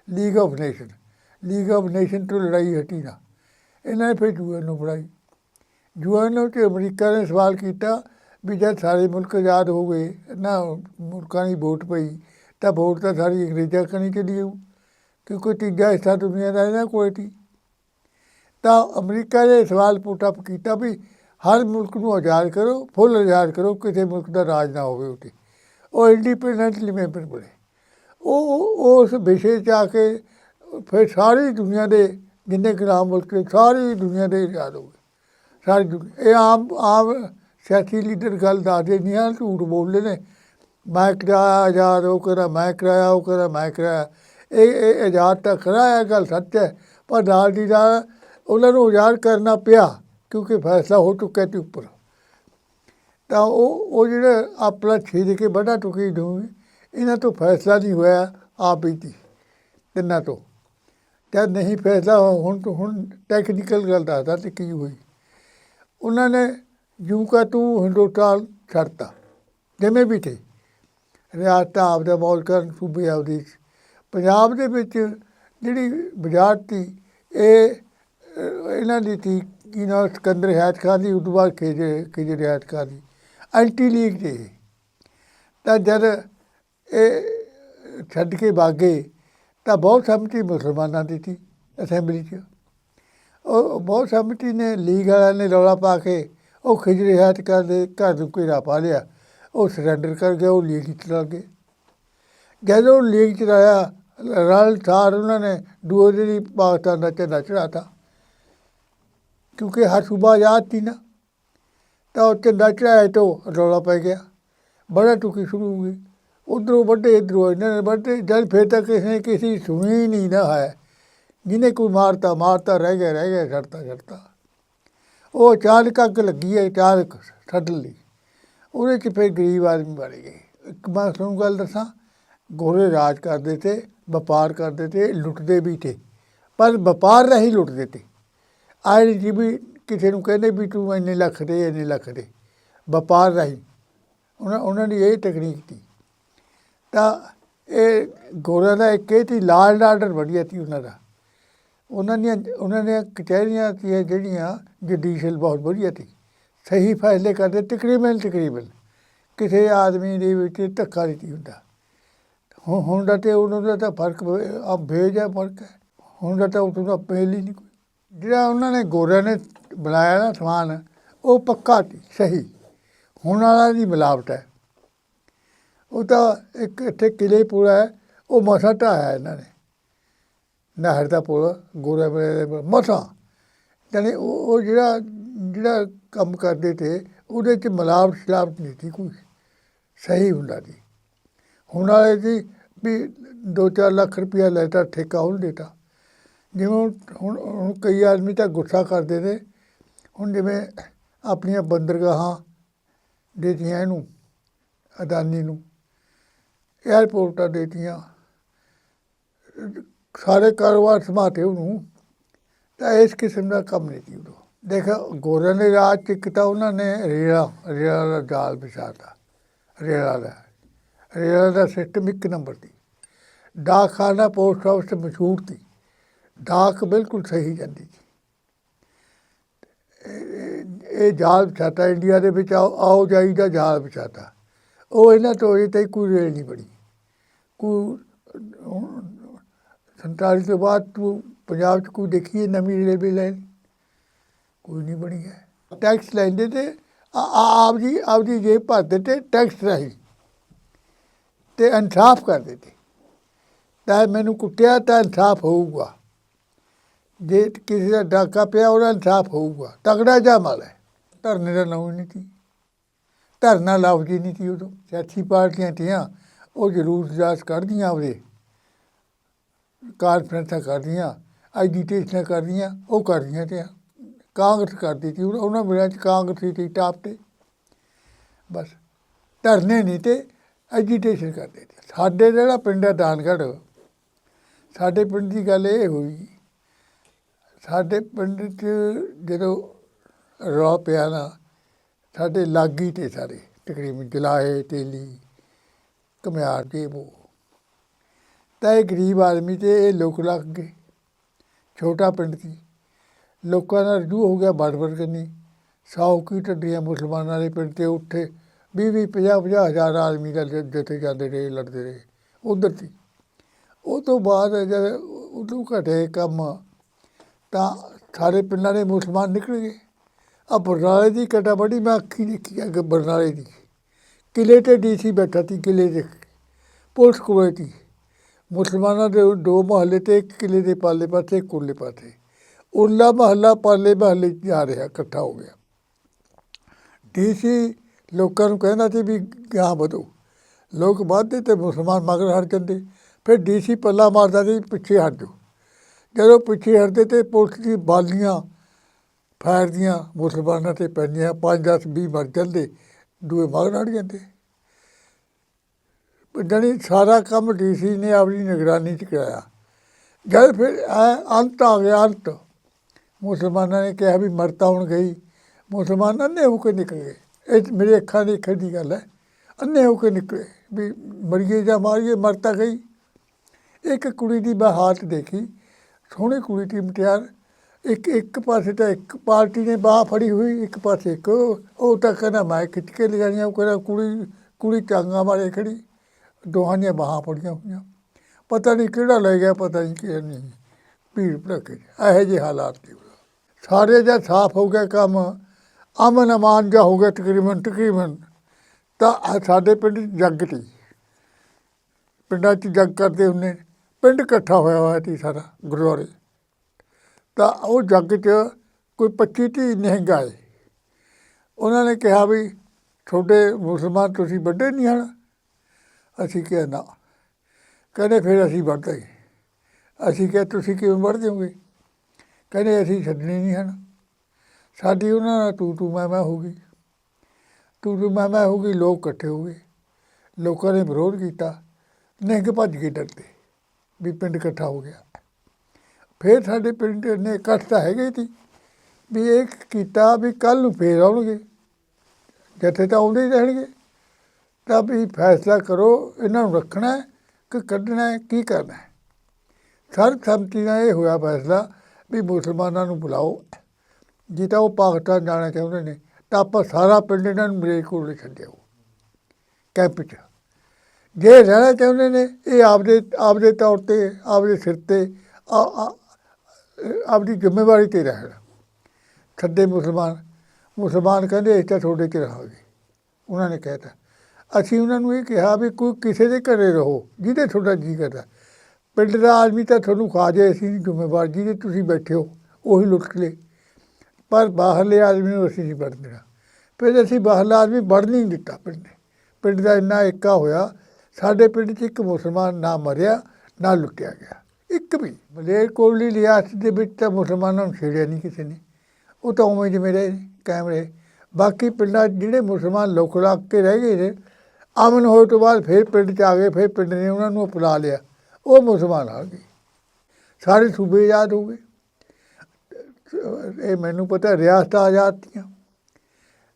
A: League of nation league of nation ਤੋਂ ਲੜਾਈ ਹਟੀ ਨਾ। ਇਹਨਾਂ ਨੇ ਫਿਰ ਯੂਐਨ ਨੂੰ ਬਣਾਈ। ਯੂਐਨ ਨੂੰ ਤੇ ਅਮਰੀਕਾ ਨੇ ਸਵਾਲ ਕੀਤਾ ਵੀ ਜਦ ਸਾਰੇ ਮੁਲਕ ਆਜ਼ਾਦ ਹੋ ਗਏ, ਨਾ ਮੁਲਕਾਂ ਦੀ ਵੋਟ ਪਈ, ਤਾਂ ਵੋਟ ਤਾਂ ਸਾਰੀ ਅੰਗਰੇਜ਼ਾਂ ਕਣੀ ਚਲੀ ਜਾਊ ਕਿਉਂਕਿ ਤੀਜਾ ਹਿੱਸਾ ਦੁਨੀਆ ਦਾ ਇਹਨਾਂ ਕੋਲ ਸੀ। ਤਾਂ ਅਮਰੀਕਾ ਨੇ ਸਵਾਲ ਪੁੱਟ ਕੀਤਾ ਵੀ ਹਰ ਮੁਲਕ ਨੂੰ ਆਜ਼ਾਦ ਕਰੋ, ਫੁੱਲ ਆਜ਼ਾਦ ਕਰੋ, ਕਿਸੇ ਮੁਲਕ ਦਾ ਰਾਜ ਨਾ ਹੋਵੇ ਉੱਤੇ ਉਹ ਇੰਡੀਪੈਂਡੈਂਟਲੀ ਮੈਂਬਰ ਬਣੇ। ਉਹ ਉਸ ਵਿਸ਼ੇ 'ਚ ਆ ਕੇ ਫਿਰ ਸਾਰੀ ਦੁਨੀਆ ਦੇ ਜਿੰਨੇ ਗੁਲਾਮ ਮੁਲਕ ਨੇ, ਸਾਰੀ ਦੁਨੀਆ ਦੇ ਆਜ਼ਾਦ ਹੋ ਗਏ। ਸਾਰੀ ਦੁਨੀਆ, ਇਹ ਆਮ ਆਮ ਸਿਆਸੀ ਲੀਡਰ ਗੱਲ ਦੱਸਦੇ ਨਹੀਂ ਆ ਝੂਠ ਬੋਲਦੇ ਨੇ। ਮੈਂ ਕਰਾਇਆ ਆਜ਼ਾਦ ਉਹ ਕਰਾ ਮੈਂ ਕਰਾਇਆ, ਉਹ ਕਰਾ ਮੈਂ ਕਰਾਇਆ। ਇਹ ਇਹ ਆਜ਼ਾਦ ਤਾਂ ਖਰਾ ਹੈ ਗੱਲ ਸੱਚ ਹੈ, ਪਰ ਨਾਲ ਦੀ ਨਾਲ ਉਹਨਾਂ ਨੂੰ ਆਜ਼ਾਦ ਕਰਨਾ ਪਿਆ, ਕਿਉਂਕਿ ਫੈਸਲਾ ਹੋ ਚੁੱਕਾ ਤੇ ਉੱਪਰ। ਤਾਂ ਉਹ ਉਹ ਜਿਹੜੇ ਆਪਣਾ ਛੇਦ ਕੇ ਵੱਡਾ ਟੁਕੀ ਦੂੰਗੇ ਇਹਨਾਂ ਤੋਂ ਫੈਸਲਾ ਨਹੀਂ ਹੋਇਆ, ਆਪ ਹੀ ਤੀ ਤਿੰਨਾਂ ਤੋਂ। ਜਦ ਨਹੀਂ ਫੈਸਲਾ, ਹੁਣ ਹੁਣ ਟੈਕਨੀਕਲ ਗੱਲ ਦੱਸਦਾ ਤੇ ਕੀ ਹੋਈ। ਉਹਨਾਂ ਨੇ ਜੂ ਕਾ ਤੂੰ ਹਿੰਦੁਸਤਾਨ ਛੱਡਤਾ। ਜਿਵੇਂ ਵੀ ਤੇ। ਰਿਆਸਤਾਂ ਆਪਦਾ ਬੋਲ ਕਰਨ, ਸੂਬੇ ਆਪਦੀ। ਪੰਜਾਬ ਦੇ ਵਿੱਚ ਜਿਹੜੀ ਬਜਾਤ ਸੀ, ਇਹ, ਇਹਨਾਂ ਦੀ ਸੀ ਕੀ ਨਾ, ਸਿਕੰਦਰ ਹਯਾਤ ਖਾਨ ਦੀ ਉਦੋਂ ਬਾਅਦ ਖੇਜ ਖੇਜ ਹਯਾਤ ਖਾਨ ਦੀ ਐਂਟੀ ਲੀਗ ਤੇ ਤਾਂ ਜਦ ਇਹ ਛੱਡ ਕੇ ਭਾਗੇ, ਤਾਂ ਬਹੁਤ ਸੰਮਤੀ ਮੁਸਲਮਾਨਾਂ ਦੀ ਸੀ, ਅਸੈਂਬਲੀ 'ਚ। ਉਹ ਬਹੁਤ ਸੰਮਤੀ ਨੇ, ਲੀਗ ਵਾਲਿਆਂ ਨੇ ਰੌਲਾ ਪਾ ਕੇ ਉਹ ਖਿਜਰ ਹਯਾਤ ਖਾਨ ਦੇ ਘਰ ਨੂੰ ਘੇਰਾ ਪਾ ਲਿਆ। ਉਹ ਸਰੈਂਡਰ ਕਰ ਗਿਆ, ਉਹ ਲੀਗ ਚਲਾ ਗਏ। ਜਦੋਂ ਲੀਗ ਚਲਾਇਆ ਰਲ ਸਾਰ ਉਹਨਾਂ ਨੇ ਦੂਏ ਦਿਨ ਹੀ ਪਾਕਿਸਤਾਨ ਦਾ ਝੰਡਾ ਚੜਾਤਾ ਕਿਉਂਕਿ ਹਰ ਸੂਬਾ ਆਜ਼ਾਦ ਸੀ ਨਾ, ਤਾਂ ਉਹ ਝੰਡਾ ਚੜਾਇਆ ਤੋਂ ਰੌਲਾ ਪੈ ਗਿਆ। ਬੜਾ ਟੁਕੀ ਸ਼ੁਰੂ ਹੋ ਗਈ ਉਧਰੋਂ ਵੱਡੇ, ਇਧਰੋਂ ਇਹਨਾਂ ਨੇ ਵੱਡੇ। ਜਦ ਫਿਰ ਤੱਕ ਕਿਸੇ ਨੇ ਕਿਸੇ ਸੁਣੀ ਹੀ ਨਹੀਂ ਨਾ ਹੈ। ਜਿਹਨੇ ਕੋਈ ਮਾਰਤਾ ਮਾਰਤਾ, ਰਹਿ ਗਿਆ ਰਹਿ ਗਿਆ, ਛੱਡਤਾ ਛੱਡਤਾ। ਉਹ ਅਚਾਨਕ ਅੱਗ ਲੱਗੀ ਹੈ ਅਚਾਨਕ ਛੱਡ ਲਈ। ਉਹਦੇ 'ਚ ਫਿਰ ਗਰੀਬ ਆਦਮੀ ਬਣ ਗਏ। ਇੱਕ ਮੈਂ ਤੁਹਾਨੂੰ ਗੱਲ ਦੱਸਾਂ, ਗੋਰੇ ਰਾਜ ਕਰਦੇ ਤੇ ਵਪਾਰ ਕਰਦੇ ਤੇ ਲੁੱਟਦੇ ਵੀ ਤੇ। ਪਰ ਵਪਾਰ ਰਾਹੀਂ ਲੁੱਟਦੇ ਤੇ। ਆਏ ਜੀ ਵੀ ਕਿਸੇ ਨੂੰ ਕਹਿੰਦੇ ਵੀ ਤੂੰ ਇੰਨੇ ਲੱਖ ਦੇ, ਇੰਨੇ ਲੱਖ ਦੇ। ਵਪਾਰ ਰਾਹੀਂ। ਉਹਨਾਂ ਉਹਨਾਂ ਦੀ ਇਹ ਟੈਕਨੀਕ ਸੀ ਤਾਂ ਇਹ ਗੋਰਿਆਂ ਦਾ ਇੱਕ ਇਹ ਤੀ ਲਾਲ ਆਰਡਰ ਵਧੀਆ ਸੀ ਉਹਨਾਂ ਦਾ। ਉਹਨਾਂ ਦੀਆਂ ਉਹਨਾਂ ਦੀਆਂ ਕਚਹਿਰੀਆਂ ਸੀ ਜਿਹੜੀਆਂ ਜੁਡੀਸ਼ੀਅਲ ਬਹੁਤ ਵਧੀਆ ਸੀ। ਸਹੀ ਫੈਸਲੇ ਕਰਦੇ, ਤਕਰੀਬਨ ਤਕਰੀਬਨ। ਕਿਸੇ ਆਦਮੀ ਦੇ ਵਿੱਚ ਧੱਕਾ ਨਹੀਂ ਸੀ ਹੁੰਦਾ। ਹੁਣ ਹੁਣ ਦਾ ਤੇ ਉਹਨਾਂ ਦਾ ਤਾਂ ਫ਼ਰਕ ਆ ਭੇਜ ਹੈ ਫ਼ਰਕ ਹੈ। ਹੁਣ ਦਾ ਤਾਂ ਉਹ ਦਾ ਪਹਿਲ ਹੀ ਨਹੀਂ ਕੋਈ। ਜਿਹੜਾ ਉਹਨਾਂ ਨੇ ਗੋਰਿਆਂ ਨੇ ਬਣਾਇਆ ਨਾ ਸਮਾਨ, ਉਹ ਪੱਕਾ ਸੀ, ਸਹੀ। ਹੁਣ ਵਾਲਾ ਦੀ ਮਿਲਾਵਟ ਹੈ। ਉਹ ਤਾਂ ਇੱਕ ਇੱਥੇ ਕਿਲੇ ਪੂਰਾ ਹੈ, ਉਹ ਮਸਾ ਢਾਇਆ ਇਹਨਾਂ ਨੇ। ਨਹਿਰ ਦਾ ਪੁਲ, ਗੋਰੇ ਵੇਲੇ ਦੇ ਮਸਾਂ। ਯਾਨੀ ਉਹ ਉਹ ਜਿਹੜਾ ਜਿਹੜਾ ਕੰਮ ਕਰਦੇ ਤੇ ਉਹਦੇ ਚ ਮਿਲਾਵਟ ਸ਼ਲਾਵਟ ਨਹੀਂ ਸੀ ਕੋਈ। ਸਹੀ ਹੁੰਦਾ ਸੀ। ਹੁਣ ਵਾਲੇ ਦੀ ਵੀ 2-4 ਲੱਖ ਰੁਪਇਆ ਲੈਤਾ ਠੇਕਾ ਉਹਨੂੰ ਦੇਤਾ। ਜਿਵੇਂ ਹੁਣ ਹੁਣ ਕਈ ਆਦਮੀ ਤਾਂ ਗੁੱਸਾ ਕਰਦੇ ਨੇ। ਹੁਣ ਜਿਵੇਂ ਆਪਣੀਆਂ ਬੰਦਰਗਾਹਾਂ ਦੇਤੀਆਂ ਇਹਨੂੰ, ਅਦਾਨੀ ਨੂੰ। ਏਅਰਪੋਰਟਾਂ ਦੇਤੀਆਂ। ਸਾਰੇ ਕਾਰੋਬਾਰ ਸਮਾਤੇ ਉਹਨੂੰ, ਤਾਂ ਇਸ ਕਿਸਮ ਦਾ ਕੰਮ ਨਹੀਂ ਸੀ ਉਦੋਂ। ਦੇਖ, ਗੋਰਿਆਂ ਨੇ ਰਾਜ 'ਚ ਇੱਕ ਉਹਨਾਂ ਨੇ ਰੇਲਾ ਰੇਲਾ ਦਾ ਜਾਲ ਵਿਛਾਤਾ ਰੇਲਾ ਦਾ। ਰੇਲਾ ਦਾ ਸਿਸਟਮ ਇੱਕ ਨੰਬਰ ਦੀ। ਡਾਕਖਾਨਾ ਪੋਸਟ ਆਫਿਸ ਮਸ਼ਹੂਰ ਸੀ। ਡਾਕ ਬਿਲਕੁਲ ਸਹੀ ਜਾਂਦੀ ਸੀ। ਇਹ- ਜਾਲ ਵਿਛਾਤਾ, ਇੰਡੀਆ ਦੇ ਵਿੱਚ ਆਓ ਆਓ ਜਾਈ ਦਾ ਜਾਲ ਵਿਛਾਤਾ। ਉਹ ਇਹਨਾਂ ਤੋਂ ਅਜੇ ਤੱਕ ਕੋਈ ਰੇਲ ਨਹੀਂ ਬਣੀ। ਕੋਈ ਸੰਤਾਲੀ ਤੋਂ ਬਾਅਦ ਤੂੰ ਪੰਜਾਬ 'ਚ ਕੋਈ ਦੇਖੀਏ ਨਵੀਂ ਰੇਲਵੇ ਲਾਈਨ, ਕੋਈ ਨਹੀਂ ਬਣੀ ਹੈ। ਟੈਕਸ ਲੈਂਦੇ ਤੇ ਆਪ ਜੀ ਆਪ ਜੀ ਜੇ ਭਰਦੇ ਤੇ ਟੈਕਸ ਰਾਹੀਂ ਤੇ ਇਨਸਾਫ ਕਰਦੇ ਤੇ ਤਾਂ ਮੈਨੂੰ ਕੁੱਟਿਆ ਤਾਂ ਇਨਸਾਫ ਹੋਊਗਾ। ਜੇ ਕਿਸੇ ਦਾ ਡਾਕਾ ਪਿਆ ਉਹਦਾ ਇਨਸਾਫ ਹੋਊਗਾ। ਤਗੜਾ ਮਾਲ ਹੈ। ਧਰਨੇ ਦਾ ਨਾਮ ਨਹੀਂ ਸੀ। ਧਰਨਾ ਲਫ਼ਜ਼ ਹੀ ਨਹੀਂ ਸੀ ਉਦੋਂ। ਸਿਆਸੀ ਪਾਰਟੀਆਂ ਤੀਆਂ ਉਹ ਜ਼ਰੂਰ ਜਾਸ ਕੱਢਦੀਆਂ ਉਹਦੇ ਕਾਨਫਰੰਸਾਂ ਕਰਦੀਆਂ ਐਜੀਟੇਸ਼ਨਾਂ ਕਰਦੀਆਂ ਉਹ ਕਰਦੀਆਂ ਤੇ ਕਾਂਗਰਸ ਕਰਦੀ ਸੀ ਉਹਨਾਂ- ਉਹਨਾਂ ਵੇਲੇ ਚ ਕਾਂਗਰਸ ਸੀ ਟਾਪ ਤੇ। ਬਸ, ਧਰਨੇ ਨਹੀਂ ਤੇ ਐਜੀਟੇਸ਼ਨ ਕਰਦੇ ਸੀ। ਸਾਡੇ ਜਿਹੜਾ ਪਿੰਡ ਹੈ ਦਾਨਗੜ੍ਹ, ਸਾਡੇ ਪਿੰਡ ਦੀ ਗੱਲ ਇਹ ਹੋਈ, ਸਾਡੇ ਪਿੰਡ 'ਚ ਜਦੋਂ ਰੌ ਪਿਆ ਨਾ, ਸਾਡੇ ਲਾਗੀ ਤੇ ਸਾਰੇ, ਤਕਰੀਬਨ ਜਲਾਏ, ਤੇਲੀ, ਘੁਮਿਆਰ ਤੇ ਉਹ ਤਾਂ ਇਹ ਗਰੀਬ ਆਦਮੀ ਤੇ ਇਹ ਲੋਕ ਲੱਗ ਗਏ। ਛੋਟਾ ਪਿੰਡ ਸੀ। ਲੋਕਾਂ ਦਾ ਰਜੂ ਹੋ ਗਿਆ ਬੜਬੜ ਕਰਨੀ ਸੌ ਕੀ ਟੱਡੀਆਂ ਮੁਸਲਮਾਨਾਂ ਦੇ ਪਿੰਡ ਤੇ ਉੱਠੇ ਵੀਹ ਵੀਹ, ਪੰਜਾਹ ਪੰਜਾਹ ਹਜ਼ਾਰ ਆਦਮੀ ਦਾ ਜਿੱਥੇ ਜਾਂਦੇ ਰਹੇ, ਲੜਦੇ ਰਹੇ। ਉਧਰ ਸੀ। ਉਹ ਤੋਂ ਬਾਅਦ ਜਦ ਉਦੋਂ ਘਟੇ ਕੰਮ, ਤਾਂ ਸਾਰੇ ਪਿੰਡਾਂ ਦੇ ਮੁਸਲਮਾਨ ਨਿਕਲ ਗਏ। ਆ ਬਰਨਾਲੇ ਦੀ ਕਟਾਬੜੀ ਮੈਂ ਅੱਖੀ ਦੇਖੀ ਅੱਗੇ ਬਰਨਾਲੇ ਦੀ। ਕਿਲੇ ਤੇ ਡੀਸੀ ਬੈਠਾ ਸੀ ਕਿਲੇ ਦੇ। ਪੁਲਿਸ ਕੋਲ ਸੀ। ਮੁਸਲਮਾਨਾਂ ਦੇ ਦੋ ਮਹੱਲੇ ਤੇ ਇੱਕ ਕਿਲੇ ਦੇ ਪਾਲੇ ਪਾਸੇ, ਇੱਕ ਉਰਲੇ ਪਾਸੇ। ਉਰਲਾ ਮਹੱਲਾ ਪਾਲੇ ਮਹੱਲੇ ਜਾ ਰਿਹਾ, ਇਕੱਠਾ ਹੋ ਗਿਆ। ਡੀਸੀ ਲੋਕਾਂ ਨੂੰ ਕਹਿੰਦਾ ਸੀ ਵੀ ਗਾਂ ਵਧੋ। ਲੋਕ ਵੱਧਦੇ ਤੇ ਮੁਸਲਮਾਨ ਮਗਰ ਹਟ ਜਾਂਦੇ। ਫਿਰ ਡੀਸੀ ਪੱਲਾ ਮਾਰਦਾ ਸੀ, ਪਿੱਛੇ ਹਟ ਜਾਓ। ਜਦੋਂ ਪਿੱਛੇ ਹਟਦੇ ਤੇ ਪੁਲਿਸ ਦੀ ਬਾਲੀਆਂ ਫਾਇਰ ਦੀਆਂ ਮੁਸਲਮਾਨਾਂ ਤੇ ਪੈਂਦੀਆਂ 5 10 20 ਮਰ ਜਾਂਦੇ, ਦੂਏ ਮਗਰ ਹਟ ਜਾਂਦੇ। ਜਾਣੀ ਸਾਰਾ ਕੰਮ ਡੀਸੀ ਨੇ ਆਪਣੀ ਨਿਗਰਾਨੀ 'ਚ ਕਰਾਇਆ। ਜਦ ਫਿਰ ਅੰਤ ਆ ਗਿਆ, ਅੰਤ। ਮੁਸਲਮਾਨਾਂ ਨੇ ਕਿਹਾ ਵੀ ਮਰਤਾ ਹੁਣ ਗਈ। ਮੁਸਲਮਾਨਾਂ ਨੇ ਹੋ ਕੇ ਨਿਕਲ ਗਏ। ਇਹ ਮੇਰੇ ਅੱਖਾਂ ਦੀ ਅੱਖਾਂ ਦੀ ਗੱਲ ਹੈ। ਅੰਨੇ ਹੋ ਕੇ ਨਿਕਲੇ ਵੀ ਮਰੀਏ ਜਾਂ ਮਾਰੀਏ, ਮਰਤਾ ਗਈ। ਇੱਕ ਕੁੜੀ ਦੀ ਮੈਂ ਹਾਲਤ ਦੇਖੀ। ਸੋਹਣੀ ਕੁੜੀ ਦੀ ਮਟਿਆਰ। ਇੱਕ ਇੱਕ ਪਾਸੇ ਤਾਂ ਇੱਕ ਪਾਰਟੀ ਨੇ ਬਾਹ ਫੜੀ ਹੋਈ, ਇੱਕ ਪਾਸੇ ਇੱਕ। ਉਹ ਤਾਂ ਕਹਿੰਦਾ, ਮੈਂ ਖਿੱਚ ਕੇ ਲਿਜਾਣੀਆਂ ਉਹ ਕਹਿੰਦਾ, ਕੁੜੀ ਕੁੜੀ ਟਾਂਗਾ ਮਾਰੇ ਖੜੀ। ਦੋਹਾਂ ਦੀਆਂ ਬਾਹਾਂ ਫੜੀਆਂ ਹੋਈਆਂ। ਪਤਾ ਨਹੀਂ ਕਿਹੜਾ ਲੈ ਗਿਆ, ਪਤਾ ਨਹੀਂ ਕਿਹੜਾ ਨਹੀਂ। ਭੀੜ ਭੜਕੇ ਇਹੋ ਜਿਹੇ ਹਾਲਾਤ ਸੀ। ਸਾਰੇ ਜਦ ਸਾਫ਼ ਹੋ ਗਿਆ ਕੰਮ, ਅਮਨ ਅਮਾਨ ਜਾ ਹੋ ਗਿਆ ਤਕਰੀਬਨ ਤਕਰੀਬਨ। ਤਾਂ ਸਾਡੇ ਪਿੰਡ ਜੱਗ ਸੀ। ਪਿੰਡਾਂ 'ਚ ਜੱਗ ਕਰਦੇ ਹੁੰਦੇ। ਪਿੰਡ ਇਕੱਠਾ ਹੋਇਆ ਹੋਇਆ ਸੀ ਸਾਰਾ, ਗੁਰਦੁਆਰੇ। ਤਾਂ ਉਹ ਜੱਗ 'ਚ ਕੋਈ 25 ਤੀਹ ਨਿਹੰਗ ਆਏ। ਉਹਨਾਂ ਨੇ ਕਿਹਾ ਵੀ, ਤੁਹਾਡੇ ਮੁਸਲਮਾਨ ਤੁਸੀਂ ਵੱਡੇ ਨਹੀਂ ਹਨ। ਅਸੀਂ ਕਿਹਾ ਨਾ। ਕਹਿੰਦੇ ਫਿਰ ਅਸੀਂ ਵੱਧ ਗਏ। ਅਸੀਂ ਕਿਹਾ, ਤੁਸੀਂ ਕਿਵੇਂ ਵੜ ਜਾਓਗੇ? ਕਹਿੰਦੇ, ਅਸੀਂ ਛੱਡਣੇ ਨਹੀਂ ਹਨ। ਸਾਡੀ ਉਹਨਾਂ ਨਾਲ ਤੂੰ ਤੂੰ ਮੈਂ ਮੈਂ ਹੋ ਗਈ। ਤੂੰ ਤੂੰ ਮੈਂ ਮੈਂ ਹੋ ਗਈ, ਲੋਕ ਇਕੱਠੇ ਹੋ ਗਏ। ਲੋਕਾਂ ਨੇ ਵਿਰੋਧ ਕੀਤਾ। ਨਿਹੰਗ ਭੱਜ ਕੇ ਡਰਦੇ ਵੀ ਪਿੰਡ ਇਕੱਠਾ ਹੋ ਗਿਆ। ਫਿਰ ਸਾਡੇ ਪਿੰਡ ਨੇ ਇਕੱਠ ਤਾਂ ਹੈਗੇ ਸੀ ਵੀ ਇਹ ਕੀਤਾ ਵੀ ਕੱਲ ਨੂੰ ਫੇਰ ਆਉਣਗੇ। ਜਿੱਥੇ ਤਾਂ ਆਉਂਦੇ ਹੀ ਰਹਿਣਗੇ। ਤਾਂ ਵੀ ਫੈਸਲਾ ਕਰੋ, ਇਹਨਾਂ ਨੂੰ ਰੱਖਣਾ ਹੈ ਕਿ ਕੱਢਣਾ ਹੈ, ਕੀ ਕਰਨਾ ਹੈ। ਸਰ ਸੰਮਤੀ ਨਾਲ ਇਹ ਹੋਇਆ ਫੈਸਲਾ ਵੀ ਮੁਸਲਮਾਨਾਂ ਨੂੰ ਬੁਲਾਓ। ਜੇ ਤਾਂ ਉਹ ਪਾਕਿਸਤਾਨ ਜਾਣਾ ਚਾਹੁੰਦੇ ਨੇ, ਤਾਂ ਆਪਾਂ ਸਾਰਾ ਪਿੰਡ ਇਹਨਾਂ ਨੂੰ ਮੇਰੇ ਕੋਲ ਛੱਡਿਓ ਕੈਂਪ 'ਚ। ਜੇ ਰਹਿਣਾ ਚਾਹੁੰਦੇ ਨੇ, ਇਹ ਆਪਦੇ ਆਪਦੇ ਤੌਰ ਤੇ, ਆਪਦੇ ਸਿਰ ਤੇ, ਆ- ਆਪਦੀ ਜ਼ਿੰਮੇਵਾਰੀ ਤੇ ਰਹਿਣ। ਛੱਡੇ ਮੁਸਲਮਾਨ ਮੁਸਲਮਾਨ ਕਹਿੰਦੇ ਅਸੀਂ ਤਾਂ ਤੁਹਾਡੇ 'ਚ ਰਹਾਂਗੇ ਉਹਨਾਂ ਨੇ ਕਹਿਤਾ। ਅਸੀਂ ਉਹਨਾਂ ਨੂੰ ਇਹ ਕਿਹਾ ਵੀ ਕੋਈ ਕਿਸੇ ਦੇ ਘਰੇ ਰਹੋ, ਜਿਹਦੇ ਤੁਹਾਡਾ ਜੀ ਕਰਦਾ। ਪਿੰਡ ਦਾ ਆਦਮੀ ਤਾਂ ਤੁਹਾਨੂੰ ਖਾ ਜਾਏ, ਅਸੀਂ ਨਹੀਂ ਜ਼ਿੰਮੇਵਾਰ, ਜਿਹਦੇ ਤੁਸੀਂ ਬੈਠੇ ਹੋ, ਉਹੀ ਲੁੱਟ ਲੇ ਪਰ ਬਾਹਰਲੇ ਆਦਮੀ ਨੂੰ ਅਸੀਂ ਨਹੀਂ ਵੜਨ ਦੇਣਾ। ਫਿਰ ਅਸੀਂ ਬਾਹਰਲਾ ਆਦਮੀ ਵੜ ਨਹੀਂ ਦਿੱਤਾ ਪਿੰਡ ਨੇ। ਪਿੰਡ ਦਾ ਇੰਨਾ ਏਕਾ ਹੋਇਆ, ਸਾਡੇ ਪਿੰਡ 'ਚ ਇੱਕ ਮੁਸਲਮਾਨ ਨਾ ਮਰਿਆ, ਨਾ ਲੁੱਟਿਆ ਗਿਆ। ਇੱਕ ਵੀ। ਮਲੇਰਕੋਟਲੀ ਰਿਆਸਤ ਦੇ ਵਿੱਚ ਤਾਂ ਮੁਸਲਮਾਨਾਂ ਨੂੰ ਛੇੜਿਆ ਨਹੀਂ ਕਿਸੇ ਨੇ। ਉਹ ਤਾਂ ਉਵੇਂ ਜਿਵੇਂ ਰਹੇ ਕੈਮਰੇ ਬਾਕੀ ਪਿੰਡਾਂ ਜਿਹੜੇ ਮੁਸਲਮਾਨ ਲੋਕ ਲੱਗ ਕੇ ਰਹਿ ਗਏ ਨੇ ਅਮਨ ਹੋਏ ਤੋਂ ਬਾਅਦ ਫਿਰ ਪਿੰਡ 'ਚ ਆ ਗਏ, ਫਿਰ ਪਿੰਡ ਨੇ ਉਹਨਾਂ ਨੂੰ ਅਪਣਾ ਲਿਆ। ਉਹ ਮੁਸਲਮਾਨ ਆ ਗਏ। ਸਾਰੇ ਸੂਬੇ ਆਜ਼ਾਦ ਹੋ ਗਏ। ਇਹ ਮੈਨੂੰ ਪਤਾ, ਰਿਆਸਤਾਂ ਆਜ਼ਾਦ ਤੀਆਂ।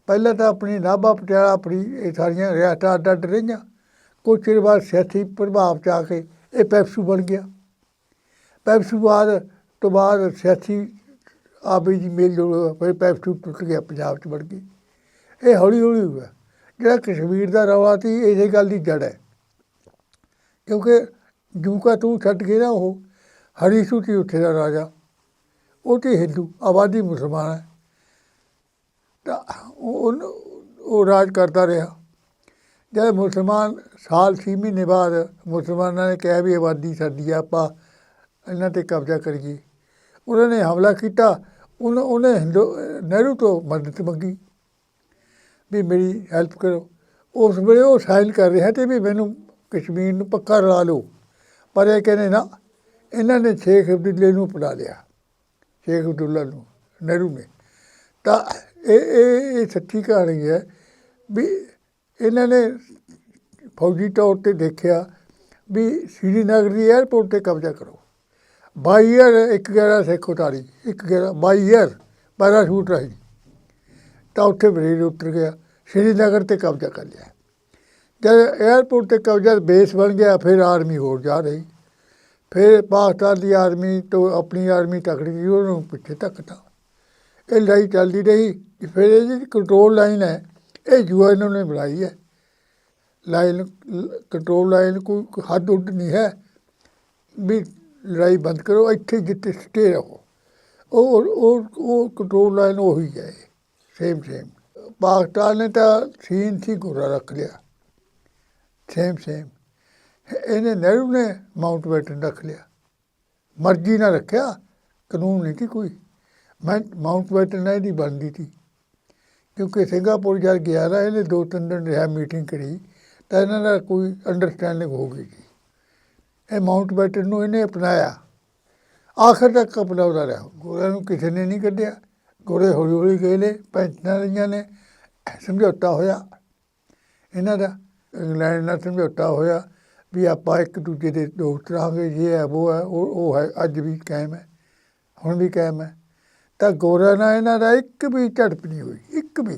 A: ਪਹਿਲਾਂ ਤਾਂ ਆਪਣੀ ਨਾਭਾ ਪਟਿਆਲਾ, ਆਪਣੀ ਇਹ ਸਾਰੀਆਂ ਰਿਆਸਤਾਂ ਅੱਡ ਅੱਡ ਰਹੀਆਂ। ਕੁਝ ਚਿਰ ਬਾਅਦ ਸਿਆਸੀ ਪ੍ਰਭਾਵ ਚ ਆ ਕੇ ਇਹ ਪੈਪਸੂ ਬਣ ਗਿਆ। ਪੈਪਸੂ ਬਾਅਦ ਤੋਂ ਬਾਅਦ ਸਿਆਸੀ ਆਪੀ ਜੀ ਮੇਲ ਜੋਲ ਫਿਰ ਪੈਪਸੂ ਟੁੱਟ ਗਿਆ, ਪੰਜਾਬ ਚ ਬਣ ਗਈ। ਇਹ ਹੌਲੀ ਹੌਲੀ ਹੋਇਆ। ਜਿਹੜਾ ਕਸ਼ਮੀਰ ਦਾ ਰਵਾ ਸੀ, ਇਸੇ ਗੱਲ ਦੀ ਜੜ ਹੈ। ਕਿਉਂਕਿ ਜੂ ਤੂੰ ਛੱਡ ਕੇ ਨਾ ਉਹ ਹਰੀਸੂ ਸੀ ਉੱਥੇ ਦਾ ਰਾਜਾ। ਉਹ ਤੇ ਹਿੰਦੂ, ਆਬਾਦੀ ਮੁਸਲਮਾਨ ਹੈ। ਤਾਂ ਉਹ ਉਹ ਰਾਜ ਕਰਦਾ ਰਿਹਾ। ਜਦ ਮੁਸਲਮਾਨ ਸਾਲ ਛੇ ਮਹੀਨੇ ਬਾਅਦ ਮੁਸਲਮਾਨਾਂ ਨੇ ਕਿਹਾ ਵੀ ਆਬਾਦੀ ਸਾਡੀ ਆਪਾਂ ਇਹਨਾਂ ਤੇ ਕਬਜ਼ਾ ਕਰੀਏ। ਉਹਨਾਂ ਨੇ ਹਮਲਾ ਕੀਤਾ। ਉਹਨ- ਉਹਨੇ ਹਿੰਦੂ, ਨਹਿਰੂ ਤੋਂ ਮਦਦ ਮੰਗੀ। ਵੀ ਮੇਰੀ ਹੈਲਪ ਕਰੋ। ਉਸ ਵੇਲੇ ਉਹ ਸਾਈਨ ਕਰ ਰਿਹਾ ਤੇ ਵੀ ਮੈਨੂੰ ਕਸ਼ਮੀਰ ਨੂੰ ਪੱਕਾ ਰਲਾ ਲਓ। ਪਰ ਇਹ ਕਹਿੰਦੇ ਨਾ, ਇਹਨਾਂ ਨੇ ਸ਼ੇਖ ਅਬਦੁੱਲੇ ਨੂੰ ਪੜਾ ਲਿਆ। ਸ਼ੇਖ ਅਬਦੁੱਲਾ ਨੂੰ, ਨਹਿਰੂ ਨੇ। ਤਾਂ ਇਹ ਇਹ ਇਹ ਸੱਚੀ ਕਹਾਣੀ ਹੈ ਵੀ ਇਹਨਾਂ ਨੇ ਫੌਜੀ ਤੌਰ ਤੇ ਦੇਖਿਆ ਵੀ ਸ੍ਰੀਨਗਰ ਦੀ 에ਅਰਪੋਰਟ ਤੇ ਕਬਜ਼ਾ ਕਰੋ। ਬਾਈ ਏਅਰ ਇੱਕ ਗੇੜਾ ਸਿੱਖ ਉਤਾਰੀ, ਇੱਕ ਗੇੜਾ ਬਾਈਅਰ ਪੈਰਾਸ਼ੂਟ ਰਾਹੀਂ। ਤਾਂ ਉੱਥੇ ਬਰੇਡ ਉਤਰ ਗਿਆ। ਸ੍ਰੀਨਗਰ ਤੇ ਕਬਜ਼ਾ ਕਰ ਲਿਆ। ਜਦ 에ਅਰਪੋਰਟ ਤੇ ਕਬਜ਼ਾ ਬੇਸ ਬਣ ਗਿਆ, ਫਿਰ ਆਰਮੀ ਹੋਰ ਜਾ ਰਹੀ। ਫਿਰ ਪਾਕਿਸਤਾਨ ਦੀ ਆਰਮੀ ਤੋਂ ਆਪਣੀ ਆਰਮੀ ਤਕੜੀ ਸੀ, ਉਹਨੂੰ ਪਿੱਛੇ ਧੱਕਤਾ। ਇਹ ਲੜਾਈ ਚੱਲਦੀ ਰਹੀ। ਫਿਰ ਇਹ ਜਿਹੜੀ ਕੰਟਰੋਲ ਲਾਈਨ ਹੈ, ਇਹ ਯੂਐਨ ਨੇ ਬਣਾਈ ਹੈ। ਲਾਈਨ ਕੰਟਰੋਲ ਲਾਈਨ ਕੋਈ ਹੱਦ ਉੱਡ ਨਹੀਂ ਹੈ। ਵੀ ਲੜਾਈ ਬੰਦ ਕਰੋ, ਇੱਥੇ ਜਿੱਥੇ ਸਟੇ ਰਹੋ। ਉਹ ਉਹ ਉਹ ਕੰਟਰੋਲ ਲਾਈਨ ਉਹੀ ਹੈ ਸੇਮ ਸੇਮ ਪਾਕਿਸਤਾਨ ਨੇ ਤਾਂ ਸੀਨ ਸੀ ਗੋਰਾ ਰੱਖ ਲਿਆ। ਸੇਮ ਸੇਮ ਇਹਨੇ ਨਹਿਰੂ ਨੇ ਮਾਊਂਟ ਬੈਟਨ ਰੱਖ ਲਿਆ। ਮਰਜ਼ੀ ਨਾਲ ਰੱਖਿਆ, ਕਾਨੂੰਨ ਨਹੀਂ ਸੀ ਕੋਈ। ਮੈਂ ਮਾਊਂਟ ਬੈਟਨ ਨਾਲ ਇਹਦੀ ਬਣਦੀ ਸੀ। ਕਿਉਂਕਿ ਸਿੰਗਾਪੁਰ ਜਦ ਗਿਆ ਨਾ, ਇਹਨੇ ਦੋ ਤਿੰਨ ਦਿਨ ਰਿਹਾ ਮੀਟਿੰਗ ਕਰੀ, ਤਾਂ ਇਹਨਾਂ ਦਾ ਕੋਈ ਅੰਡਰਸਟੈਂਡਿੰਗ ਹੋ ਗਈ ਸੀ। ਇਹ ਮਾਊਂਟ ਬੈਟਨ ਨੂੰ ਇਹਨੇ ਅਪਣਾਇਆ। ਆਖਰ ਤੱਕ ਅਪਣਾਉਂਦਾ ਰਿਹਾ। ਗੋਰਿਆਂ ਨੂੰ ਕਿਸੇ ਨੇ ਨਹੀਂ ਕੱਢਿਆ। ਗੋਰੇ ਹੌਲੀ ਹੌਲੀ ਗਏ ਨੇ ਪੈਂਟਾਂ ਲਈਆਂ ਨੇ। ਸਮਝੌਤਾ ਹੋਇਆ। ਇਹਨਾਂ ਦਾ ਇੰਗਲੈਂਡ ਨਾਲ ਸਮਝੌਤਾ ਹੋਇਆ ਵੀ ਆਪਾਂ ਇੱਕ ਦੂਜੇ ਦੇ ਦੋਸਤ ਰਹਾਂਗੇ ਇਹ ਹੈ ਉਹ ਹੈ, ਉਹ ਉਹ ਹੈ, ਅੱਜ ਵੀ ਕਾਇਮ ਹੈ, ਹੁਣ ਵੀ ਕਾਇਮ ਹੈ। ਤਾਂ ਗੋਰਿਆਂ ਨਾਲ ਇਹਨਾਂ ਦਾ ਇੱਕ ਵੀ ਝੜਪ ਨਹੀਂ ਹੋਈ, ਇੱਕ ਵੀ।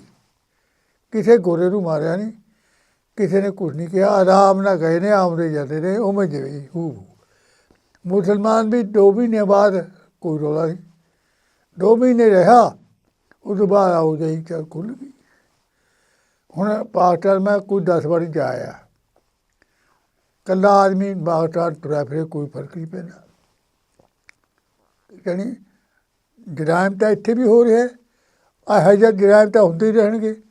A: ਕਿਸੇ ਗੋਰੇ ਨੂੰ ਮਾਰਿਆ ਨਹੀਂ, ਕਿਸੇ ਨੇ ਕੁਝ ਨਹੀਂ ਕਿਹਾ, ਆਰਾਮ ਨਾਲ ਗਏ ਨੇ ਆਮਦੇ ਜਾਂਦੇ ਨੇ, ਉਵੇਂ ਜਿਵੇਂ ਹੂ ਮੁਸਲਮਾਨ ਵੀ ਦੋ ਮਹੀਨੇ ਬਾਅਦ ਕੋਈ ਰੋਲਾ ਨਹੀਂ। ਦੋ ਮਹੀਨੇ ਰਿਹਾ, ਉਸ ਤੋਂ ਬਾਅਦ ਆਉ ਜਾਈ, ਚੱਲ ਖੁੱਲ ਗਈ। ਹੁਣ ਪਾਕਿਸਤਾਨ ਮੈਂ ਕੋਈ 10 ਵਾਰੀ ਜਾ ਆਇਆ। ਕੱਲਾ ਆਦਮੀ ਪਾਕਿਸਤਾਨ ਤੁਰਿਆ ਫਿਰੇ ਕੋਈ ਫ਼ਰਕ ਨਹੀਂ ਪੈਂਦਾ। ਯਾਨੀ ਜਰਾਇਮ ਤਾਂ ਇੱਥੇ ਵੀ ਹੋ ਰਿਹਾ ਇਹੋ ਜਿਹਾ ਜਰਾਇਮ ਤਾਂ ਹੁੰਦੇ ਹੀ ਰਹਿਣਗੇ।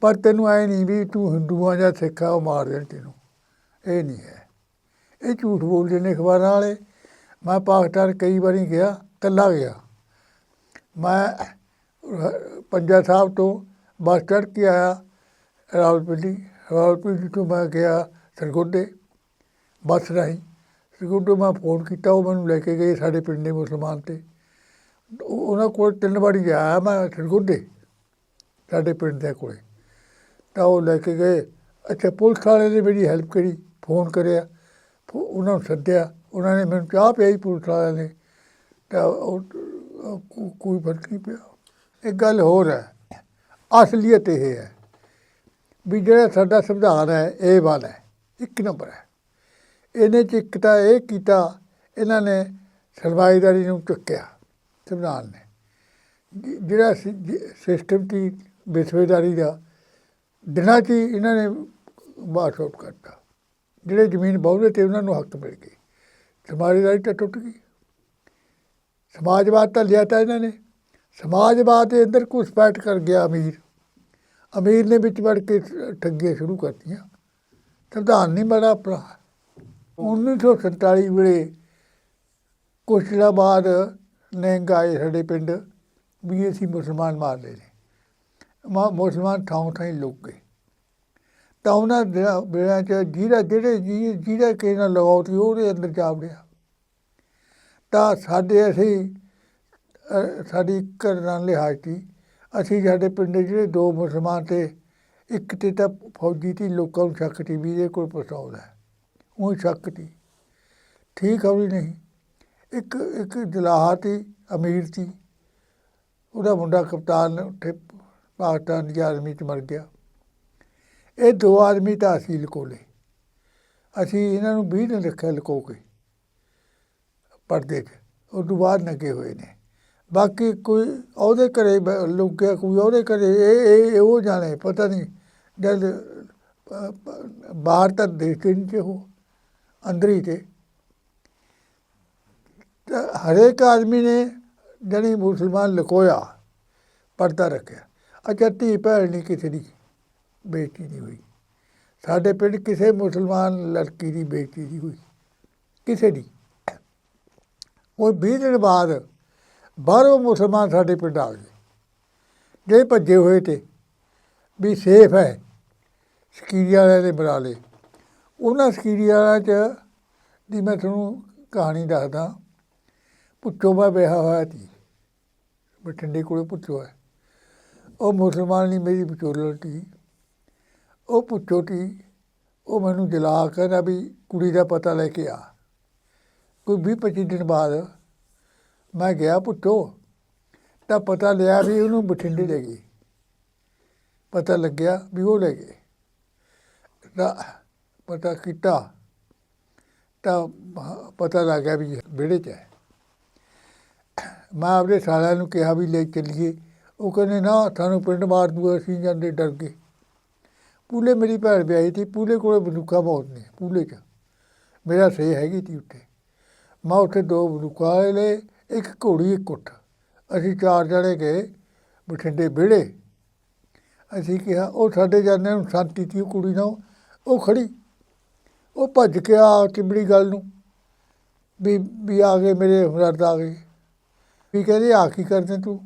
A: ਪਰ ਤੈਨੂੰ ਐ ਨਹੀਂ ਵੀ ਤੂੰ ਹਿੰਦੂਆਂ ਜਾਂ ਸਿੱਖਾਂ ਉਹ ਮਾਰ ਦੇਣ ਤੈਨੂੰ। ਇਹ ਨਹੀਂ ਹੈ। ਇਹ ਝੂਠ ਬੋਲਦੇ ਨੇ ਅਖਬਾਰਾਂ ਵਾਲੇ। ਮੈਂ ਪਾਕਿਸਤਾਨ ਕਈ ਵਾਰੀ ਗਿਆ ਕੱਲਾ ਗਿਆ। ਮੈਂ ਪੰਜਾ ਸਾਹਿਬ ਤੋਂ ਬੱਸ ਚੜ੍ਹ ਕੇ ਆਇਆ। ਰਾਵਲਪਿੰਡੀ ਰਾਵਲਪਿੰਡੀ ਤੋਂ ਮੈਂ ਗਿਆ ਸਰਗੋਡੇ, ਬੱਸ ਰਾਹੀਂ। ਸਰਗੋਡੇ ਮੈਂ ਫੋਨ ਕੀਤਾ, ਉਹ ਮੈਨੂੰ ਲੈ ਕੇ ਗਏ ਸਾਡੇ ਪਿੰਡ ਦੇ ਮੁਸਲਮਾਨ ਤੇ। ਉਹਨਾਂ ਕੋਲ ਤਿੰਨ ਵਾਰੀ ਗਿਆ ਮੈਂ ਸਰਗੋਡੇ, ਸਾਡੇ ਪਿੰਡ ਦੇ ਕੋਲੇ। ਤਾਂ ਉਹ ਲੈ ਕੇ ਗਏ। ਅੱਛਾ, ਪੁਲਿਸ ਵਾਲੇ ਨੇ ਮੇਰੀ ਹੈਲਪ ਕਰੀ, ਫੋਨ ਕਰਿਆ। ਫੋ- ਉਹਨਾਂ ਨੂੰ ਸੱਦਿਆ। ਉਹਨਾਂ ਨੇ ਮੈਨੂੰ ਚਾਹ ਪਿਆਈ ਪੁਲਿਸ ਵਾਲਿਆਂ ਨੇ। ਤਾਂ ਉਹ ਕੋਈ ਫ਼ਰਕ ਨਹੀਂ ਪਿਆ। ਇੱਕ ਗੱਲ ਹੋਰ ਹੈ। ਅਸਲੀਅਤ ਇਹ ਹੈ ਵੀ ਜਿਹੜਾ ਸਾਡਾ ਸੰਵਿਧਾਨ ਹੈ, ਇਹ ਵਾਲਾ ਹੈ, ਇੱਕ ਨੰਬਰ ਹੈ। ਇਹਨੇ ਚ ਇੱਕ ਤਾਂ ਇਹ ਕੀਤਾ, ਇਹਨਾਂ ਨੇ ਸਰਵਾਈਦਾਰੀ ਨੂੰ ਚੁੱਕਿਆ, ਸੰਵਿਧਾਨ ਨੇ। ਜਿਹੜਾ ਸਿਸਟਮ ਦੀ ਵਿਸਵੇਦਾਰੀ ਦਾ, ਦਿਨਾਂ 'ਚ ਹੀ ਇਹਨਾਂ ਨੇ ਬਾਸ ਆਊਟ ਕਰਤਾ ਜਿਹੜੇ ਜ਼ਮੀਨ ਬਹੁਦੇ ਤੇ ਉਹਨਾਂ ਨੂੰ ਹੱਕ ਮਿਲ ਗਈ। ਸਮਾਜਵਾਦੀ ਤਾਂ ਟੁੱਟ ਗਈ। ਸਮਾਜਵਾਦ ਤਾਂ ਲਿਆ ਤਾਂ ਇਹਨਾਂ ਨੇ। ਸਮਾਜਵਾਦ ਦੇ ਅੰਦਰ ਘੁਸਪੈਠ ਕਰ ਗਿਆ ਅਮੀਰ। ਅਮੀਰ ਨੇ ਵਿੱਚ ਵੜ ਕੇ ਠੱਗੀਆਂ ਸ਼ੁਰੂ ਕਰਤੀਆਂ। ਸੰਵਿਧਾਨ ਨਹੀਂ ਬੜਾ ਆਪਣਾ। 1947 ਵੇਲੇ ਕੁਛ ਦਿਨਾਂ ਬਾਅਦ ਨਿਹੰਗ ਆਏ ਸਾਡੇ ਪਿੰਡ ਵੀ ਅਸੀਂ ਮੁਸਲਮਾਨ ਮਾਰ ਲਏ ਨੇ ਮਾ ਮੁਸਲਮਾਨ ਥਾਂ ਥਾਂ ਹੀ ਲੁੱਕ ਗਏ। ਤਾਂ ਉਹਨਾਂ ਦਿਨਾਂ ਚ ਜਿਹੜਾ ਜਿਹੜੇ ਜੀ ਜਿਹੜਾ ਕਿਸੇ ਨਾਲ ਲਗਾਓ ਸੀ ਉਹਦੇ ਅੰਦਰ ਜਾ ਵੜਿਆ। ਤਾਂ ਸਾਡੇ ਅਸੀਂ ਅਹ, ਸਾਡੀ ਘਰਾਂ ਲਿਹਾਜ਼ ਸੀ ਅਸੀਂ ਸਾਡੇ ਪਿੰਡ ਦੇ ਜਿਹੜੇ ਦੋ ਮੁਸਲਮਾਨ ਤੇ ਇੱਕ ਤੇ ਤਾਂ ਫੌਜੀ ਸੀ ਲੋਕਾਂ ਨੂੰ ਸ਼ੱਕ ਸੀ ਵੀ ਇਹਦੇ ਕੋਲ ਪਿਸਤੌਲ ਹੈ। ਉਹ ਸ਼ੱਕ ਸੀ ਠੀਕ ਹੋ ਵੀ ਨਹੀਂ। ਇੱਕ ਇੱਕ ਜਲਾਹਾ ਸੀ ਅਮੀਰ ਸੀ ਉਹਦਾ ਮੁੰਡਾ ਕਪਤਾਨ ਉੱਥੇ ਪਾਕਿਸਤਾਨ ਦੀ ਆਰਮੀ 'ਚ ਮਰ ਗਿਆ। ਇਹ ਦੋ ਆਦਮੀ ਤਾਂ ਅਸੀਂ ਲਕੋਲੇ। ਅਸੀਂ ਇਹਨਾਂ ਨੂੰ 20 ਦਿਨ ਰੱਖਿਆ ਲਕੋ ਕੇ ਪਰਦੇ 'ਚ। ਉਸ ਤੋਂ ਬਾਅਦ ਨਗੇ ਹੋਏ ਨੇ। ਬਾਕੀ ਕੋਈ ਉਹਦੇ ਘਰੇ ਬ- ਲੁਕਿਆ ਕੋਈ ਉਹਦੇ ਘਰੇ ਇਹ ਇਹ ਇਹ ਉਹ ਜਾਣੇ ਪਤਾ ਨਹੀਂ। ਜਦ ਅ, ਪ- ਬਾਹਰ ਤਾਂ ਦੇਖਦੇ ਨਹੀਂ ਤੇ ਉਹ ਅੰਦਰ ਹੀ ਤੇ। ਤਾਂ ਹਰੇਕ ਆਦਮੀ ਨੇ ਜਣੀ ਮੁਸਲਮਾਨ ਲਕੋਇਆ ਪਰਦਾ ਰੱਖਿਆ। ਅੱਛਾ ਧੀ ਭੈਣ ਨਹੀਂ ਕਿਸੇ ਦੀ ਬੇਟੀ ਨਹੀਂ ਹੋਈ। ਸਾਡੇ ਪਿੰਡ ਕਿਸੇ ਮੁਸਲਮਾਨ ਲੜਕੀ ਦੀ ਬੇਟੀ ਨਹੀਂ ਹੋਈ। ਕਿਸੇ ਦੀ। ਉਹ 20 ਦਿਨ ਬਾਅਦ ਬਾਹਰੋਂ ਮੁਸਲਮਾਨ ਸਾਡੇ ਪਿੰਡ ਆ ਗਏ। ਜਿਹੜੇ ਭੱਜੇ ਹੋਏ ਤੇ ਵੀ ਸੇਫ ਹੈ ਸਕੀਰੀਆ ਵਾਲਿਆਂ ਦੇ ਬਣਾ ਲਏ। ਉਹਨਾਂ ਸਕੀਰੀਆ ਵਾਲਿਆਂ 'ਚ ਦੀ ਮੈਂ ਤੁਹਾਨੂੰ ਕਹਾਣੀ ਦੱਸਦਾ। ਪੁੱਛੋ ਮੈਂ ਵਿਆਹ ਹੋਇਆ ਸੀ। ਬਠਿੰਡੇ ਕੋਲੇ ਪੁੱਛੋ ਹੈ ਉਹ ਮੁਸਲਮਾਨ ਨਹੀਂ, ਮੇਰੀ ਵਿਚੋਲਣ ਸੀ। ਉਹ ਪੁੱਛੋ ਸੀ, ਉਹ ਮੈਨੂੰ ਜਲਾ ਕਹਿੰਦਾ ਵੀ ਕੁੜੀ ਦਾ ਪਤਾ ਲੈ ਕੇ ਆ। ਕੋਈ ਵੀਹ 25 ਦਿਨ ਬਾਅਦ ਮੈਂ ਗਿਆ ਪੁੱਛੋ ਤਾਂ ਪਤਾ ਲਿਆ ਵੀ ਉਹਨੂੰ ਬਠਿੰਡੇ ਲੈ ਗਈ। ਪਤਾ ਲੱਗਿਆ ਵੀ ਉਹ ਲੈ ਗਏ। ਤਾਂ ਪਤਾ ਕੀਤਾ, ਤਾਂ ਪਤਾ ਲੱਗ ਗਿਆ ਵੀ ਵਿਹੜੇ 'ਚ ਹੈ। ਮੈਂ ਆਪਣੇ ਸਾਲਿਆਂ ਨੂੰ ਕਿਹਾ ਵੀ ਲੈ ਚੱਲੀਏ। ਉਹ ਕਹਿੰਦੇ, ਨਾ ਤੁਹਾਨੂੰ ਪਿੰਡ ਮਾਰ ਦੂਗਾ, ਅਸੀਂ ਜਾਂਦੇ ਡਰ ਗਏ ਪੂਲੇ ਮੇਰੀ ਭੈਣ ਵਿਆਹੀ ਸੀ, ਪੂਲੇ ਕੋਲੇ ਬੰਦੂਕਾਂ ਬਹੁਤ ਨੇ, ਪੂਲੇ 'ਚ। ਮੇਰਾ ਸੇ ਹੈਗੀ ਸੀ ਉੱਥੇ। ਮੈਂ ਉੱਥੇ ਦੋ ਬੰਦੂਕਾਂ ਲੈ ਇੱਕ ਘੋੜੀ, ਇੱਕ ਉੱਠ ਅਸੀਂ ਚਾਰ ਜਣੇ ਗਏ, ਬਠਿੰਡੇ ਵਿਹੜੇ। ਅਸੀਂ ਕਿਹਾ, ਉਹ ਸਾਡੇ ਜਾਂਦੇ ਨੂੰ ਸ਼ਾਂਤੀ ਸੀ ਉਹ ਕੁੜੀ ਨਾਲ। ਉਹ ਖੜੀ। ਉਹ ਭੱਜ ਕੇ ਆ ਚਿਮੜੀ ਗੱਲ ਨੂੰ। ਵੀ ਵੀ ਆ ਗਏ, ਮੇਰੇ ਹਮਰਦ ਆ ਗਏ। ਵੀ ਕਹਿੰਦੇ ਆ ਕੀ ਕਰਦੇ ਤੂੰ?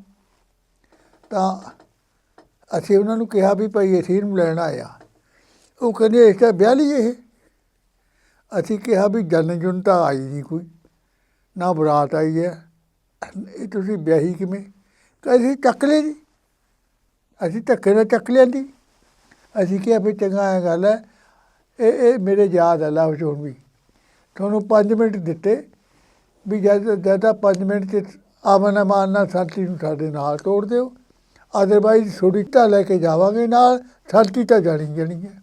A: ਤਾਂ ਅਸੀਂ ਉਹਨਾਂ ਨੂੰ ਕਿਹਾ ਵੀ ਭਾਈ, ਅਸੀਂ ਇਹਨੂੰ ਲੈਣ ਆਇਆ ਉਹ ਕਹਿੰਦੇ, ਇਸ ਦਾ ਵਿਆਹ ਲਈ ਇਹ? ਅਸੀਂ ਕਿਹਾ ਵੀ ਜਨ ਜੁਨ ਤਾਂ ਆਈ ਨਹੀਂ ਕੋਈ। ਨਾ ਬਰਾਤ ਆਈ ਹੈ। ਇਹ ਤੁਸੀਂ ਵਿਆਹੀ ਕਿਵੇਂ? ਅਸੀਂ ਚੱਕ ਲੈ ਜੀ। ਅਸੀਂ ਧੱਕੇ ਨਾਲ ਚੱਕ ਲਿਆਂਦੀ ਅਸੀਂ ਕਿਹਾ ਵੀ ਚੰਗਾ ਹੈ ਗੱਲ ਹੈ ਇਹ ਇਹ ਮੇਰੇ ਯਾਦ ਹੈ ਲਾਭ ਚੋਣ ਵੀ। ਤੁਹਾਨੂੰ 5 ਮਿੰਟ ਦਿੱਤੇ, ਵੀ ਜਦ, ਜਦਾ 5 ਮਿੰਟ ਚ ਆਮਨ ਅਮਾਨ ਨਾਲ ਸ਼ਾਂਤੀ ਨੂੰ ਸਾਡੇ ਨਾਲ ਤੋੜ ਦਿਓ ਅਦਰਵਾਈਜ਼ ਥੋੜੀ ਤਾਂ ਲੈ ਕੇ ਜਾਵਾਂਗੇ ਨਾਲ ਸ਼ਾਂਤੀ ਤਾਂ ਜਾਣੀ ਜਾਣੀ ਹੈ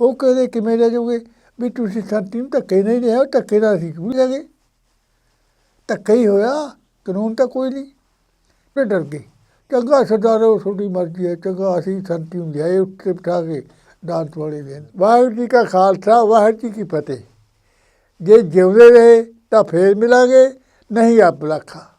A: ਉਹ ਕਹਿੰਦੇ ਕਿਵੇਂ ਲੈ ਜਾਓਗੇ? ਵੀ ਤੁਸੀਂ ਸ਼ਾਂਤੀ ਨੂੰ ਧੱਕੇ ਨਹੀਂ ਲਿਆ ਧੱਕੇ ਨਾਲ ਅਸੀਂ ਕਿਉਂ ਲੈ ਗਏ ਧੱਕਾ ਹੀ ਹੋਇਆ, ਕਾਨੂੰਨ ਤਾਂ ਕੋਈ ਨਹੀਂ। ਫਿਰ ਡਰ ਗਏ ਚੰਗਾ ਸਰਦਾਰ ਉਹ ਤੁਹਾਡੀ ਮਰਜ਼ੀ ਹੈ। ਚੰਗਾ ਅਸੀਂ ਸ਼ਾਂਤੀ ਨੂੰ ਲਿਆਏ ਉੱਤੇ ਬਿਠਾ ਕੇ ਦਾਨਤ ਵਾਲੇ ਦਿਨ ਵਾਹਿਗੁਰੂ ਜੀ ਕਾ ਖਾਲਸਾ, ਵਾਹਿਗੁਰੂ ਜੀ ਕੀ ਫਤਿਹ। ਜੇ ਜਿਉਂਦੇ ਰਹੇ ਤਾਂ ਫੇਰ ਮਿਲਾਂਗੇ, ਨਹੀਂ ਆਪ ਲੱਖਾ